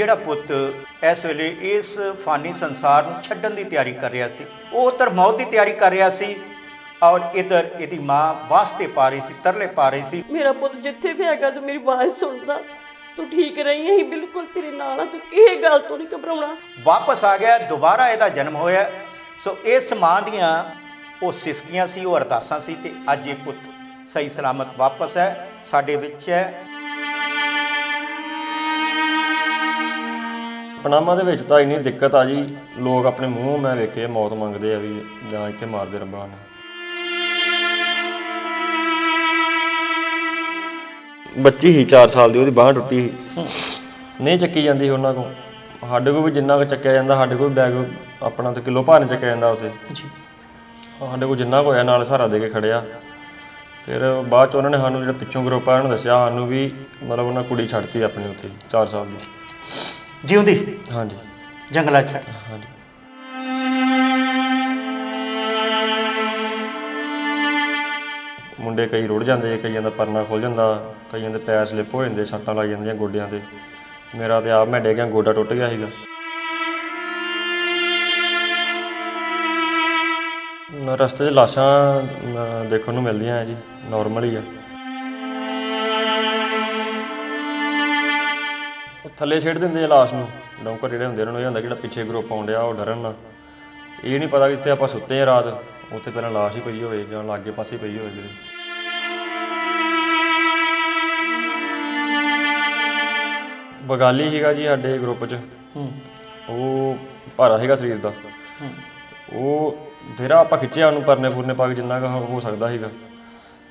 ਜਿਹੜਾ ਪੁੱਤ ਇਸ ਵੇਲੇ ਇਸ ਫਾਨੀ ਸੰਸਾਰ ਨੂੰ ਛੱਡਣ ਦੀ ਤਿਆਰੀ ਕਰ ਰਿਹਾ ਸੀ ਉਹ ਉਧਰ ਮੌਤ ਦੀ ਤਿਆਰੀ ਕਰ ਰਿਹਾ ਸੀ ਔਰ ਇਧਰ ਇਹਦੀ ਮਾਂ ਵਾਸਤੇ ਪਾ ਰਹੀ ਸੀ ਤਰਲੇ ਪਾ ਰਹੀ ਸੀ। ਮੇਰਾ ਪੁੱਤ ਜਿੱਥੇ ਵੀ ਹੈਗਾ ਤੂੰ ਮੇਰੀ ਆਵਾਜ਼ ਸੁਣਦਾ। ਤੂੰ ਠੀਕ ਰਹੀ ਅਸੀਂ ਬਿਲਕੁਲ ਤੇਰੇ ਨਾਲ ਆ ਤੂੰ ਕਿਸੇ ਗੱਲ ਤੋਂ ਨਹੀਂ ਘਬਰਾਉਣਾ। ਵਾਪਸ ਆ ਗਿਆ ਦੁਬਾਰਾ ਇਹਦਾ ਜਨਮ ਹੋਇਆ। ਸੋ ਇਸ ਮਾਂ ਦੀਆਂ ਉਹ ਸਿਸਕੀਆਂ ਸੀ ਉਹ ਅਰਦਾਸਾਂ ਸੀ ਤੇ ਅੱਜ ਇਹ ਪੁੱਤ ਸਹੀ ਸਲਾਮਤ ਵਾਪਸ ਹੈ ਸਾਡੇ ਵਿੱਚ ਹੈ। ਪਨਾਮਾ ਦੇ ਵਿੱਚ ਤਾਂ ਇੰਨੀ ਦਿੱਕਤ ਆ ਜੀ ਲੋਕ ਆਪਣੇ ਮੂੰਹ ਮੈਂ ਵੇਖੇ ਮੌਤ ਮੰਗਦੇ ਆ ਵੀ ਜਾਂ ਇੱਥੇ ਮਾਰਦੇ ਰੱਬਾ ਨੂੰ। ਬੱਚੀ ਹੀ 4 ਸਾਲ ਦੀ ਉਹਦੀ ਬਾਹ ਟੁੱਟੀ ਸੀ। ਨਹੀਂ ਚੱਕੀ ਜਾਂਦੀ ਸੀ ਉਹਨਾਂ ਕੋਲ। ਸਾਡੇ ਕੋਲ ਵੀ ਜਿੰਨਾ ਕੁ ਚੱਕਿਆ ਜਾਂਦਾ ਸਾਡੇ ਕੋਲ ਬੈਗ ਆਪਣਾ ਤੇ ਕਿਲੋ ਭਾਰ ਨਹੀਂ ਚੱਕਿਆ ਜਾਂਦਾ ਉੱਥੇ। ਜੀ। ਸਾਡੇ ਕੋਲ ਜਿੰਨਾ ਕੁ ਹੋਇਆ ਨਾਲ ਸਹਾਰਾ ਦੇ ਕੇ ਖੜਿਆ। ਫਿਰ ਬਾਅਦ ਚ ਉਹਨਾਂ ਨੇ ਸਾਨੂੰ ਜਿਹੜਾ ਪਿੱਛੋਂ ਗਰੁੱਪ ਆ ਉਹਨਾਂ ਦੱਸਿਆ ਸਾਨੂੰ ਵੀ ਮਤਲਬ ਉਹਨਾਂ ਕੁੜੀ ਛੱਡਤੀ ਆਪਣੀ ਉੱਥੇ 4 ਸਾਲ ਦੀ। ਜਿਉਂਦੀ। ਹਾਂਜੀ। ਜੰਗਲਾਂ ਛੱਡ ਹਾਂਜੀ। ਮੁੰਡੇ ਕਈ ਰੁੜ ਜਾਂਦੇ ਕਈਆਂ ਦਾ ਪਰਨਾ ਖੁੱਲ ਜਾਂਦਾ ਕਈਆਂ ਦੇ ਪੈਰ ਸਲਿੱਪ ਹੋ ਜਾਂਦੇ ਸੱਟਾਂ ਲੱਗ ਜਾਂਦੀਆਂ ਗੋਡਿਆਂ ਤੇ। ਮੇਰਾ ਤੇ ਆਪ ਮੈਂ ਡਿੱਗ ਗਿਆ ਗੋਡਾ ਟੁੱਟ ਗਿਆ ਸੀਗਾ। ਨ- ਰਸਤੇ 'ਚ ਲਾਸ਼ਾਂ ਅਮ, ਦੇਖਣ ਨੂੰ ਮਿਲਦੀਆਂ ਆ ਜੀ ਨਾਰਮਲ ਹੀ ਆ। ਥੱਲੇ ਛੱਡ ਦਿੰਦੇ ਆ ਲਾਸ਼ ਨੂੰ। ਡੌਂਕਰ ਜਿਹੜੇ ਹੁੰਦੇ ਉਹਨਾਂ ਨੂੰ ਇਹ ਹੁੰਦਾ ਜਿਹੜਾ ਪਿੱਛੇ ਗਰੁੱਪ ਆਉਂਦਿਆ ਉਹ ਡਰਨ ਨਾ। ਇਹ ਨਹੀਂ ਪਤਾ ਕਿ ਇੱਥੇ ਆਪਾਂ ਸੁੱਤੇ ਆ ਰਾਤ ਉੱਥੇ ਪਹਿਲਾਂ ਲਾਸ਼ ਹੀ ਪਈ ਹੋਵੇ ਜਾਂ ਲਾਗੇ ਪਾਸੇ ਪਈ ਹੋਵੇ ਜਿਹੜੀ। ਬਗਾਲੀ ਸੀਗਾ ਜੀ ਸਾਡੇ ਗਰੁੱਪ 'ਚ। ਹੂੰ। ਉਹ ਭਾਰਾ ਸੀਗਾ ਸਰੀਰ ਦਾ। ਹੂੰ। ਉਹ ਧੇਰਾ ਆਪਾਂ ਖਿੱਚਿਆ ਉਹਨੂੰ ਪਰਨੇ ਪੁਰਨੇ ਪਾ ਕੇ ਜਿੰਨਾ ਕੁ ਹੋ ਹੋ ਸਕਦਾ ਸੀਗਾ।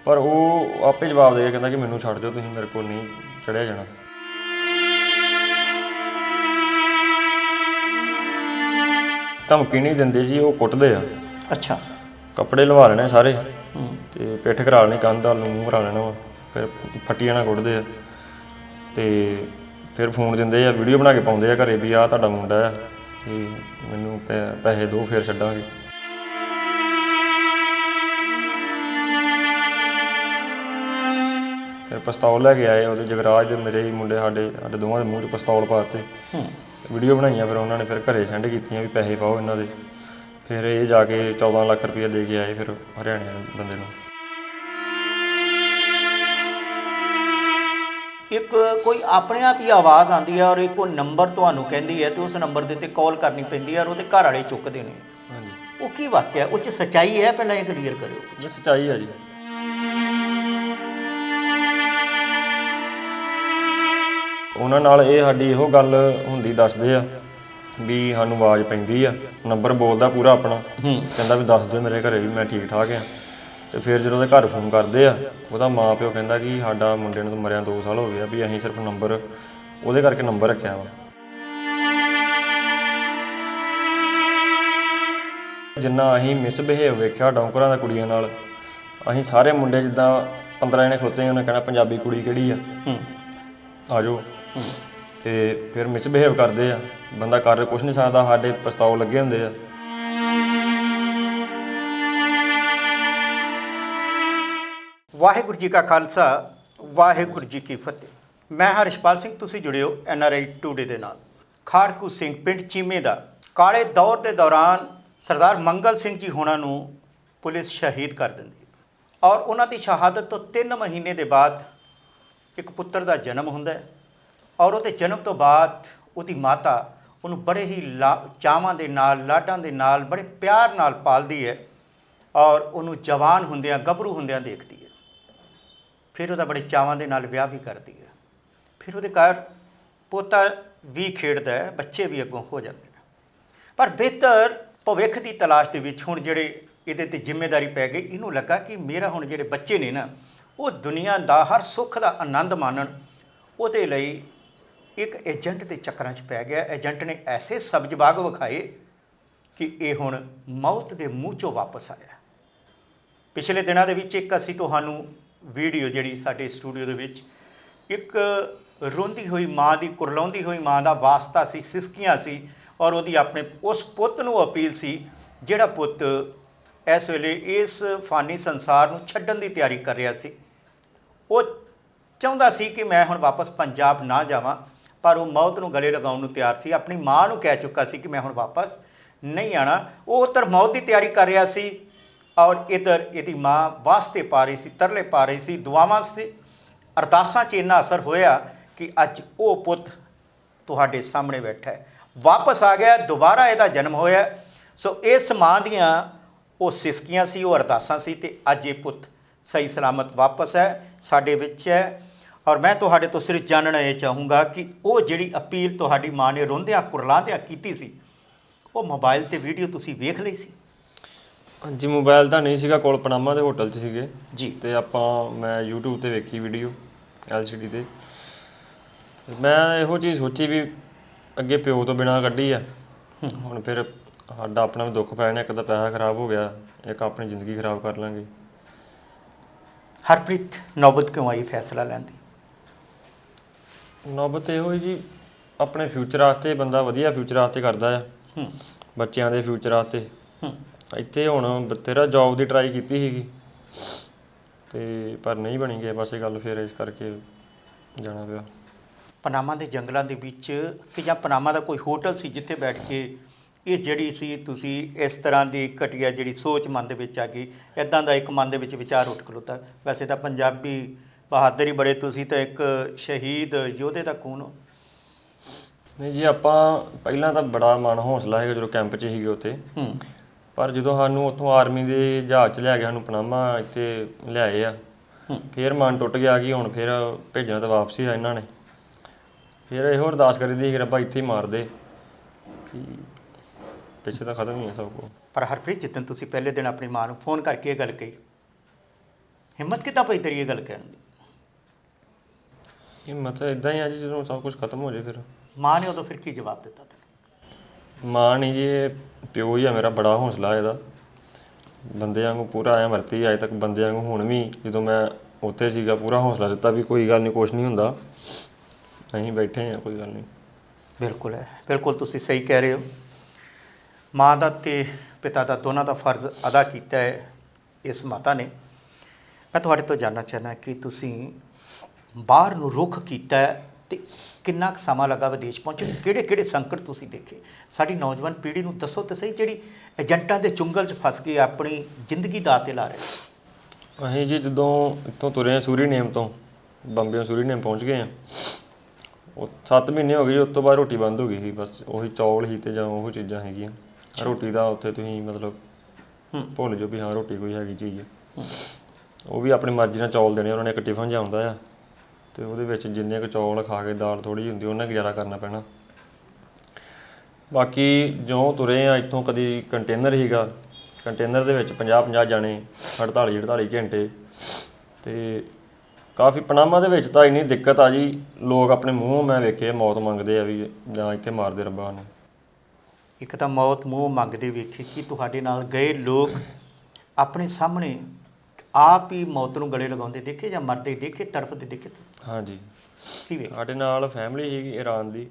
ਪਰ ਉਹ ਆਪੇ ਜਵਾਬ ਦੇ ਕੇ ਕਹਿੰਦਾ ਕਿ ਮੈਨੂੰ ਛੱਡ ਦਿਓ ਤੁਸੀਂ ਮੇਰੇ ਕੋਲ ਨਹੀਂ ਚੜਿਆ ਜਾਣਾ। ਧਮਕੀ ਨਹੀਂ ਦਿੰਦੇ ਜੀ ਉਹ ਕੁੱਟਦੇ ਆ। ਅੱਛਾ। ਕੱਪੜੇ ਲਵਾ ਲੈਣੇ ਸਾਰੇ। ਹੂੰ। ਤੇ ਪਿੱਠ ਕਰਾ ਲੈਣੀ ਕੰਧ ਵੱਲ ਨੂੰ ਮੂੰਹ ਕਰਾ ਲੈਣਾ ਵਾ। ਫਿਰ ਫੱਟੀਆਂ ਨਾਲ ਕੁੱਟਦੇ ਆ। ਤੇ ਫਿਰ ਫੋਨ ਦਿੰਦੇ ਆ ਵੀਡੀਓ ਬਣਾ ਕੇ ਪਾਉਂਦੇ ਆ ਘਰੇ ਵੀ ਆਹ ਤੁਹਾਡਾ ਮੁੰਡਾ ਆ। ਤੇ ਮੈਨੂੰ ਪੈ- ਪੈਸੇ ਦਿਓ ਫਿਰ ਛੱਡਾਂਗੇ। ਫਿਰ ਪਿਸਤੌਲ ਲੈ ਕੇ ਆਏ ਉਹਦੇ ਜਗਰਾਜ ਦੇ ਮੇਰੇ ਹੀ ਮੁੰਡੇ ਸਾਡੇ ਸਾਡੇ ਦੋਵਾਂ ਦੇ ਮੂੰਹ 'ਚ ਪਿਸਤੌਲ ਪਾਤੇ ਹੂੰ। ਵੀਡੀਓ ਬਣਾਈਆਂ ਫਿਰ ਉਹਨਾਂ ਨੇ ਫਿਰ ਘਰੇ ਸੈਂਡ ਕੀਤੀਆਂ ਵੀ ਪੈਸੇ ਪਾਓ ਇਹਨਾਂ ਦੇ। ਫਿਰ ਇਹ ਜਾ ਕੇ 14 ਲੱਖ ਰੁਪਏ ਦੇ ਕੇ ਆਏ ਫਿਰ ਹਰਿਆਣੇ ਵਾਲੇ ਬੰਦੇ ਨੂੰ। ਇੱਕ ਕੋਈ ਆਪਣੇ ਆਪ ਹੀ ਆਵਾਜ਼ ਆਉਂਦੀ ਹੈ ਔਰ ਇੱਕ ਉਹ ਨੰਬਰ ਤੁਹਾਨੂੰ ਕਹਿੰਦੀ ਹੈ ਤੇ ਉਸ ਨੰਬਰ ਦੇ ਉੱਤੇ ਕਾਲ ਕਰਨੀ ਪੈਂਦੀ ਹੈ ਔਰ ਉਹਦੇ ਘਰ ਵਾਲੇ ਚੁੱਕਦੇ ਨੇ। ਹਾਂਜੀ। ਉਹ ਕੀ ਵਾਕਿਆ? ਉਹ ਚ ਸਚਾਈ ਹੈ ਪਹਿਲਾਂ ਇਹ ਕਲੀਅਰ ਕਰਿਓ। ਇਹ ਸੱਚਾਈ ਆ ਜੀ। ਉਹਨਾਂ ਨਾਲ ਇਹ ਸਾਡੀ ਇਹੋ ਗੱਲ ਹੁੰਦੀ ਦੱਸਦੇ ਆ ਵੀ ਸਾਨੂੰ ਆਵਾਜ਼ ਪੈਂਦੀ ਆ ਨੰਬਰ ਬੋਲਦਾ ਪੂਰਾ ਆਪਣਾ। ਕਹਿੰਦਾ ਵੀ ਦੱਸ ਦਿਓ ਮੇਰੇ ਘਰੇ ਵੀ ਮੈਂ ਠੀਕ ਠਾਕ ਆ। ਤੇ ਫਿਰ ਜਦੋਂ ਉਹਦੇ ਘਰ ਫੋਨ ਕਰਦੇ ਆ ਉਹਦਾ ਮਾਂ ਪਿਓ ਕਹਿੰਦਾ ਕਿ ਸਾਡਾ ਮੁੰਡੇ ਨੂੰ ਤਾਂ ਮਰਿਆ 2 ਸਾਲ ਹੋ ਗਏ ਆ ਵੀ ਅਸੀਂ ਸਿਰਫ ਨੰਬਰ ਉਹਦੇ ਕਰਕੇ ਨੰਬਰ ਰੱਖਿਆ ਵਾ। ਜਿੰਨਾ ਅਸੀਂ ਮਿਸਬਿਹੇਵ ਵੇਖਿਆ ਡੌਂਕਰਾਂ ਦਾ ਕੁੜੀਆਂ ਨਾਲ ਅਸੀਂ ਸਾਰੇ ਮੁੰਡੇ ਜਿੱਦਾਂ 15 ਜਣੇ ਖਲੋਤੇ ਉਹਨੇ ਕਹਿਣਾ ਪੰਜਾਬੀ ਕੁੜੀ ਕਿਹੜੀ ਆ? ਹੂੰ। ਆ ਜਾਓ। ਤੇ ਫਿਰ ਮਿਸਬਿਹੇਵ ਕਰਦੇ ਆ। ਬੰਦਾ ਕਰ ਕੁਝ ਨਹੀਂ ਸਕਦਾ, ਸਾਡੇ ਪਛਤਾਓ ਲੱਗੇ ਹੁੰਦੇ ਆ। ਵਾਹਿਗੁਰੂ ਜੀ ਕਾ ਖਾਲਸਾ, ਵਾਹਿਗੁਰੂ ਜੀ ਕੀ ਫਤਿਹ। ਮੈਂ ਹਰਸ਼ਪਾਲ ਸਿੰਘ, ਤੁਸੀਂ ਜੁੜਿਓ ਐਨ ਆਰ ਆਈ ਟੂਡੇ ਦੇ ਨਾਲ। ਖਾੜਕੂ ਸਿੰਘ, ਪਿੰਡ ਚੀਮੇ ਦਾ। ਕਾਲੇ ਦੌਰ ਦੇ ਦੌਰਾਨ ਸਰਦਾਰ ਮੰਗਲ ਸਿੰਘ ਜੀ ਹੋਣਾ ਨੂੰ ਪੁਲਿਸ ਸ਼ਹੀਦ ਕਰ ਦਿੰਦੀ ਔਰ ਉਹਨਾਂ ਦੀ ਸ਼ਹਾਦਤ ਤੋਂ 3 ਮਹੀਨੇ ਦੇ ਬਾਅਦ ਇੱਕ ਪੁੱਤਰ ਦਾ ਜਨਮ ਹੁੰਦਾ ਹੈ। ਔਰ ਉਹਦੇ ਜਨਮ ਤੋਂ ਬਾਅਦ ਉਹਦੀ ਮਾਤਾ ਉਹਨੂੰ ਬੜੇ ਹੀ ਲਾ- ਚਾਵਾਂ ਦੇ ਨਾਲ, ਲਾਡਾਂ ਦੇ ਨਾਲ, ਬੜੇ ਪਿਆਰ ਨਾਲ ਪਾਲਦੀ ਹੈ ਔਰ ਉਹਨੂੰ ਜਵਾਨ ਹੁੰਦਿਆਂ, ਗੱਭਰੂ ਹੁੰਦਿਆਂ ਦੇਖਦੀ ਹੈ। ਫਿਰ ਉਹਦਾ ਬੜੇ ਚਾਵਾਂ ਦੇ ਨਾਲ ਵਿਆਹ ਵੀ ਕਰਦੀ ਹੈ। ਫਿਰ ਉਹਦੇ ਘਰ ਪੋਤਾ ਵੀ ਖੇਡਦਾ ਹੈ, ਬੱਚੇ ਵੀ ਅੱਗੋਂ ਹੋ ਜਾਂਦੇ ਨੇ। ਪਰ ਬਿਹਤਰ ਭਵਿੱਖ ਦੀ ਤਲਾਸ਼ ਦੇ ਵਿੱਚ ਹੁਣ ਜਿਹੜੇ ਇਹਦੇ ਤੇ ਜ਼ਿੰਮੇਵਾਰੀ ਪੈ ਗਈ, ਇਹਨੂੰ ਲੱਗਾ ਕਿ ਮੇਰਾ ਹੁਣ ਜਿਹੜੇ ਬੱਚੇ ਨੇ ਨਾ, ਉਹ ਦੁਨੀਆ ਦਾ ਹਰ ਸੁੱਖ ਦਾ ਆਨੰਦ ਮਾਣਨ, ਉਹਦੇ ਲਈ ਇੱਕ ਏਜੰਟ ਦੇ ਚੱਕਰਾਂ 'ਚ ਪੈ ਗਿਆ। ਏਜੰਟ ਨੇ ਐਸੇ ਸਬਜ਼ ਬਾਗ ਵਿਖਾਏ ਕਿ ਇਹ ਹੁਣ ਮੌਤ ਦੇ ਮੂੰਹ 'ਚੋਂ ਵਾਪਸ ਆਇਆ। ਪਿਛਲੇ ਦਿਨਾਂ ਦੇ ਵਿੱਚ ਇੱਕ ਅਸੀਂ ਤੁਹਾਨੂੰ ਵੀਡੀਓ ਜਿਹੜੀ ਸਾਡੇ ਸਟੂਡੀਓ ਦੇ ਵਿੱਚ ਇੱਕ ਰੋਂਦੀ ਹੋਈ ਮਾਂ ਦੀ, ਕੁਰਲਾਉਂਦੀ ਹੋਈ ਮਾਂ ਦਾ ਵਾਸਤਾ ਸੀ, ਸਿਸਕੀਆਂ ਸੀ ਔਰ ਉਹਦੀ ਆਪਣੇ, ਉਸ ਪੁੱਤ ਨੂੰ ਅਪੀਲ ਸੀ, ਜਿਹੜਾ ਪੁੱਤ ਇਸ ਵੇਲੇ ਇਸ ਫਾਨੀ ਸੰਸਾਰ ਨੂੰ ਛੱਡਣ ਦੀ ਤਿਆਰੀ ਕਰ ਰਿਹਾ ਸੀ। ਉਹ ਚਾਹੁੰਦਾ ਸੀ ਕਿ ਮੈਂ ਹੁਣ ਵਾਪਸ ਪੰਜਾਬ ਨਾ ਜਾਵਾਂ। ਪਰ ਉਹ ਮੌਤ ਨੂੰ ਗਲੇ ਲਗਾਉਣ ਨੂੰ ਤਿਆਰ ਸੀ। ਆਪਣੀ ਮਾਂ ਨੂੰ ਕਹਿ ਚੁੱਕਾ ਸੀ ਕਿ ਮੈਂ ਹੁਣ ਵਾਪਸ ਨਹੀਂ ਆਣਾ। ਉਹ ਉਧਰ ਮੌਤ ਦੀ ਤਿਆਰੀ ਕਰ ਰਿਹਾ ਸੀ ਔਰ ਇਧਰ ਇਹਦੀ ਮਾਂ ਵਾਸਤੇ ਪਾ ਰਹੀ ਸੀ, ਤਰਲੇ ਪਾ ਰਹੀ ਸੀ, ਦੁਆਵਾਂ ਸੀ। ਅਰਦਾਸਾਂ 'ਚ ਇੰਨਾ ਅਸਰ ਹੋਇਆ ਕਿ ਅੱਜ ਉਹ ਪੁੱਤ ਤੁਹਾਡੇ ਸਾਹਮਣੇ ਬੈਠਾ ਹੈ। ਵਾਪਸ ਆ ਗਿਆ, ਦੁਬਾਰਾ ਇਹਦਾ ਜਨਮ ਹੋਇਆ। ਸੋ ਇਸ ਮਾਂ ਦੀਆਂ ਉਹ ਸਿਸਕੀਆਂ ਸੀ, ਉਹ ਅਰਦਾਸਾਂ ਸੀ ਤੇ ਅੱਜ ਇਹ ਪੁੱਤ ਸਹੀ ਸਲਾਮਤ ਵਾਪਸ ਹੈ, ਸਾਡੇ ਵਿੱਚ ਹੈ। ਔਰ ਮੈਂ ਤੁਹਾਡੇ ਤੋਂ ਸਿਰਫ ਜਾਣਨਾ ਇਹ ਚਾਹੂੰਗਾ ਕਿ ਉਹ ਜਿਹੜੀ ਅਪੀਲ ਤੁਹਾਡੀ ਮਾਂ ਨੇ ਰੋਂਦਿਆਂ ਕੁਰਲਾਉਂਦਿਆਂ ਕੀਤੀ ਸੀ ਉਹ ਮੋਬਾਈਲ ਤੇ ਵੀਡੀਓ ਤੁਸੀਂ ਵੇਖ ਲਈ ਸੀ? ਹਾਂਜੀ ਮੋਬਾਈਲ ਤਾਂ ਨਹੀਂ ਸੀਗਾ ਕੋਲ ਪਨਾਮਾ ਦੇ ਹੋਟਲ 'ਚ ਸੀਗੇ। ਜੀ। ਤੇ ਆਪਾਂ ਮੈਂ YouTube ਤੇ ਵੇਖੀ ਵੀਡੀਓ LCD ਤੇ। ਮੈਂ ਇਹੋ ਚੀਜ਼ ਸੋਚੀ ਵੀ ਅੱਗੇ ਪਿਓ ਤੋਂ ਬਿਨਾ ਕੱਢੀ ਆ। ਹੁਣ ਫਿਰ ਸਾਡਾ ਆਪਣਾ ਵੀ ਦੁੱਖ ਪੈਣਾ ਇੱਕ ਤਾਂ ਪੈਸਾ ਖਰਾਬ ਹੋ ਗਿਆ ਇੱਕ ਆਪਣੀ ਜ਼ਿੰਦਗੀ ਖਰਾਬ ਕਰ ਲਾਂਗੇ। ਹਰਪ੍ਰੀਤ ਨੌਬਤ ਕਿਉਂ ਆਈ ਫੈਸਲਾ ਲੈਣ ਦੀ? ਨੌਬਤ ਇਹੋ ਹੀ ਜੀ ਆਪਣੇ ਫਿਊਚਰ ਵਾਸਤੇ ਬੰਦਾ ਵਧੀਆ ਫਿਊਚਰ ਵਾਸਤੇ ਕਰਦਾ ਆ। ਹੂੰ। ਬੱਚਿਆਂ ਦੇ ਫਿਊਚਰ ਵਾਸਤੇ। ਹੂੰ। ਇੱਥੇ ਹੁਣ ਬਥੇਰਾ ਜੌਬ ਦੀ ਟਰਾਈ ਕੀਤੀ ਸੀਗੀ। ਤੇ ਪਰ ਨਹੀਂ ਬਣੀ ਗਈ ਬਸ ਇਹ ਗੱਲ ਫਿਰ ਇਸ ਕਰਕੇ ਜਾਣਾ ਪਿਆ। ਪਨਾਮਾ ਦੇ ਜੰਗਲਾਂ ਦੇ ਵਿੱਚ ਕਿ ਜਾਂ ਪਨਾਮਾ ਦਾ ਕੋਈ ਹੋਟਲ ਸੀ ਜਿੱਥੇ ਬੈਠ ਕੇ ਇਹ ਜਿਹੜੀ ਸੀ ਤੁਸੀਂ ਇਸ ਤਰ੍ਹਾਂ ਦੀ ਘਟੀਆ ਜਿਹੜੀ ਸੋਚ ਮਨ ਦੇ ਵਿੱਚ ਆ ਗਈ ਇਦਾਂ ਦਾ ਇੱਕ ਮਨ ਦੇ ਵਿੱਚ ਵਿਚਾਰ ਉੱਠ ਖਲੋਤਾ। ਵੈਸੇ ਤਾਂ ਪੰਜਾਬੀ ਬਹਾਦਰ ਬੜੇ ਤੁਸੀਂ ਤਾਂ ਇੱਕ ਸ਼ਹੀਦ ਯੋਧੇ ਦਾ ਖੂਨ ਹੋ। ਨਹੀਂ ਜੀ ਆਪਾਂ ਪਹਿਲਾਂ ਤਾਂ ਬੜਾ ਮਨ ਹੌਸਲਾ ਹੈਗਾ ਜਦੋਂ ਕੈਂਪ 'ਚ ਸੀਗੇ ਉੱਥੇ। ਹੂੰ। ਪਰ ਜਦੋਂ ਸਾਨੂੰ ਉੱਥੋਂ ਆਰਮੀ ਦੇ ਜਹਾਜ਼ 'ਚ ਲੈ ਕੇ ਸਾਨੂੰ ਪਨਾਮਾ ਇੱਥੇ ਲਿਆਏ ਆ। ਫਿਰ ਮਨ ਟੁੱਟ ਗਿਆ ਕਿ ਹੁਣ ਫਿਰ ਭੇਜਣਾ ਤਾਂ ਵਾਪਸੀ ਆ ਇਹਨਾਂ ਨੇ। ਫਿਰ ਇਹੋ ਅਰਦਾਸ ਕਰੀਦੀ ਕਿ ਰੱਬਾ ਇੱਥੇ ਹੀ ਮਾਰ ਦੇ। ਕਿ ਪਿੱਛੇ ਤਾਂ ਖਤਮ ਹੀ ਹੈ ਸਭ ਕੁਛ। ਪਰ ਹਰਪ੍ਰੀਤ ਜਿੱਦਣ ਤੁਸੀਂ ਪਹਿਲੇ ਦਿਨ ਆਪਣੀ ਮਾਂ ਨੂੰ ਫੋਨ ਕਰਕੇ ਇਹ ਗੱਲ ਕਹੀ ਹਿੰਮਤ ਕਿੱਦਾਂ ਪਈ ਤੇਰੀ ਇਹ ਗੱਲ ਕਹਿਣ ਦੀ? ਹਿੰਮਤ ਇਦਾਂ ਹੀ ਆ ਜੀ ਜਦੋਂ ਸਭ ਕੁਝ ਖਤਮ ਹੋ ਜੇ ਫਿਰ। ਮਾਂ ਨੇ ਉਦੋਂ ਫਿਰ ਕੀ ਜਵਾਬ ਦਿੱਤਾ ਤੈਨੂੰ? ਮਾਂ ਨਹੀਂ ਜੀ ਇਹ ਪਿਓ ਹੀ ਆ ਮੇਰਾ ਬੜਾ ਹੌਸਲਾ ਇਹਦਾ। ਬੰਦੇ ਵਾਂਗੂ ਪੂਰਾ ਆਇਆ ਵਰਤੀ ਅਜੇ ਤੱਕ ਬੰਦੇ ਵਾਂਗੂ ਹੁਣ ਵੀ ਜਦੋਂ ਮੈਂ ਉੱਥੇ ਸੀਗਾ ਪੂਰਾ ਹੌਸਲਾ ਦਿੱਤਾ ਵੀ ਕੋਈ ਗੱਲ ਨਹੀਂ ਕੁਛ ਨਹੀਂ ਹੁੰਦਾ। ਅਸੀਂ ਬੈਠੇ ਆ ਕੋਈ ਗੱਲ ਨਹੀਂ ਬਿਲਕੁਲ ਹੈ ਬਿਲਕੁਲ ਤੁਸੀਂ ਸਹੀ ਕਹਿ ਰਹੇ ਹੋ। ਮਾਂ ਦਾ ਤੇ ਪਿਤਾ ਦਾ ਦੋਨਾਂ ਦਾ ਫਰਜ਼ ਅਦਾ ਕੀਤਾ ਹੈ ਇਸ ਮਾਤਾ ਨੇ। ਮੈਂ ਤੁਹਾਡੇ ਤੋਂ ਜਾਨਣਾ ਚਾਹਨਾ ਕਿ ਤੁਸੀਂ ਬਾਹਰ ਨੂੰ ਰੁਖ ਕੀਤਾ ਤੇ ਕਿੰਨਾ ਕੁ ਸਮਾਂ ਲੱਗਾ ਵਿਦੇਸ਼ ਪਹੁੰਚਣ? ਕਿਹੜੇ ਕਿਹੜੇ ਸੰਕਟ ਤੁਸੀਂ ਦੇਖੇ? ਸਾਡੀ ਨੌਜਵਾਨ ਪੀੜ੍ਹੀ ਨੂੰ ਦੱਸੋ ਤੇ ਸਹੀ ਜਿਹੜੀ ਏਜੰਟਾਂ ਦੇ ਚੁੰਗਲ 'ਚ ਫਸ ਕੇ ਆਪਣੀ ਜ਼ਿੰਦਗੀ ਦਾ ਤੇ ਲਾ ਰਹੇ ਅਸੀਂ ਜੀ ਜਦੋਂ ਇੱਥੋਂ ਤੁਰੇ ਆ ਸੂਰੀ ਨੇਮ ਤੋਂ ਬੰਬੇੋਂ ਸੂਰੀ ਨੇਮ ਪਹੁੰਚ ਗਏ ਆ ਉਹ 7 ਮਹੀਨੇ ਹੋ ਗਏ ਜੀ, ਉਸ ਤੋਂ ਬਾਅਦ ਰੋਟੀ ਬੰਦ ਹੋ ਗਈ ਸੀ ਬਸ ਉਹੀ ਚੌਲ ਹੀ ਤੇ ਜਾਂ ਉਹ ਚੀਜ਼ਾਂ ਹੈਗੀਆਂ। ਰੋਟੀ ਦਾ ਉੱਥੇ ਤੁਸੀਂ ਮਤਲਬ ਹੂੰ। ਭੁੱਲ ਜਾਓ ਵੀ ਹਾਂ ਰੋਟੀ ਕੋਈ ਹੈਗੀ ਚੀਜ਼। ਉਹ ਵੀ ਆਪਣੀ ਮਰਜ਼ੀ ਨਾਲ ਚੌਲ ਦੇਣੇ ਉਹਨਾਂ ਨੇ ਇੱਕ ਟਿਫਨ ਆਉਂਦਾ ਆ। ਤੇ ਉਹਦੇ ਵਿੱਚ ਜਿੰਨੇ ਕੁ ਚੌਲ ਖਾ ਕੇ ਦਾਲ ਥੋੜੀ ਜਿਹੀ ਹੁੰਦੀ, ਉਹਨਾਂ ਗੁਜ਼ਾਰਾ ਕਰਨਾ ਪੈਣਾ। ਬਾਕੀ ਜਿਉਂ ਤੁਰੇ ਆ, ਇੱਥੋਂ ਕਦੀ ਕੰਟੇਨਰ ਹੀਗਾ ਕੰਟੇਨਰ ਦੇ ਵਿੱਚ 50 50 ਜਾਣੇ 48 48 ਘੰਟੇ। ਤੇ ਕਾਫੀ ਪਨਾਮਾ ਦੇ ਵਿੱਚ ਤਾਂ ਇੰਨੀ ਦਿੱਕਤ ਆ ਜੀ, ਲੋਕ ਆਪਣੇ ਮੂੰਹੋਂ ਮੈਂ ਵੇਖੇ ਮੌਤ ਮੰਗਦੇ ਆ ਵੀ ਜਾਂ ਇੱਥੇ ਮਾਰਦੇ ਰੱਬਾ ਨੂੰ ਇੱਕ ਤਾਂ ਮੌਤ ਮੂੰਹ ਮੰਗਦੇ ਵੇਖੇ ਕਿ ਤੁਹਾਡੇ ਨਾਲ ਗਏ ਲੋਕ ਆਪਣੇ ਸਾਹਮਣੇ ਆਪ ਹੀ ਮੌਤ ਨੂੰ ਗਲੇ ਲਗਾਉਂਦੇ ਦੇਖੇ ਜਾਂ ਮਰਦੇ ਦੇਖੇ ਤੜਫਦੇ ਦੇਖੇ? ਤੁਸੀਂ ਹਾਂਜੀ। ਕੀ ਵੇਖ ਸਾਡੇ ਨਾਲ ਫੈਮਿਲੀ ਸੀਗੀ ਈਰਾਨ ਦੀ।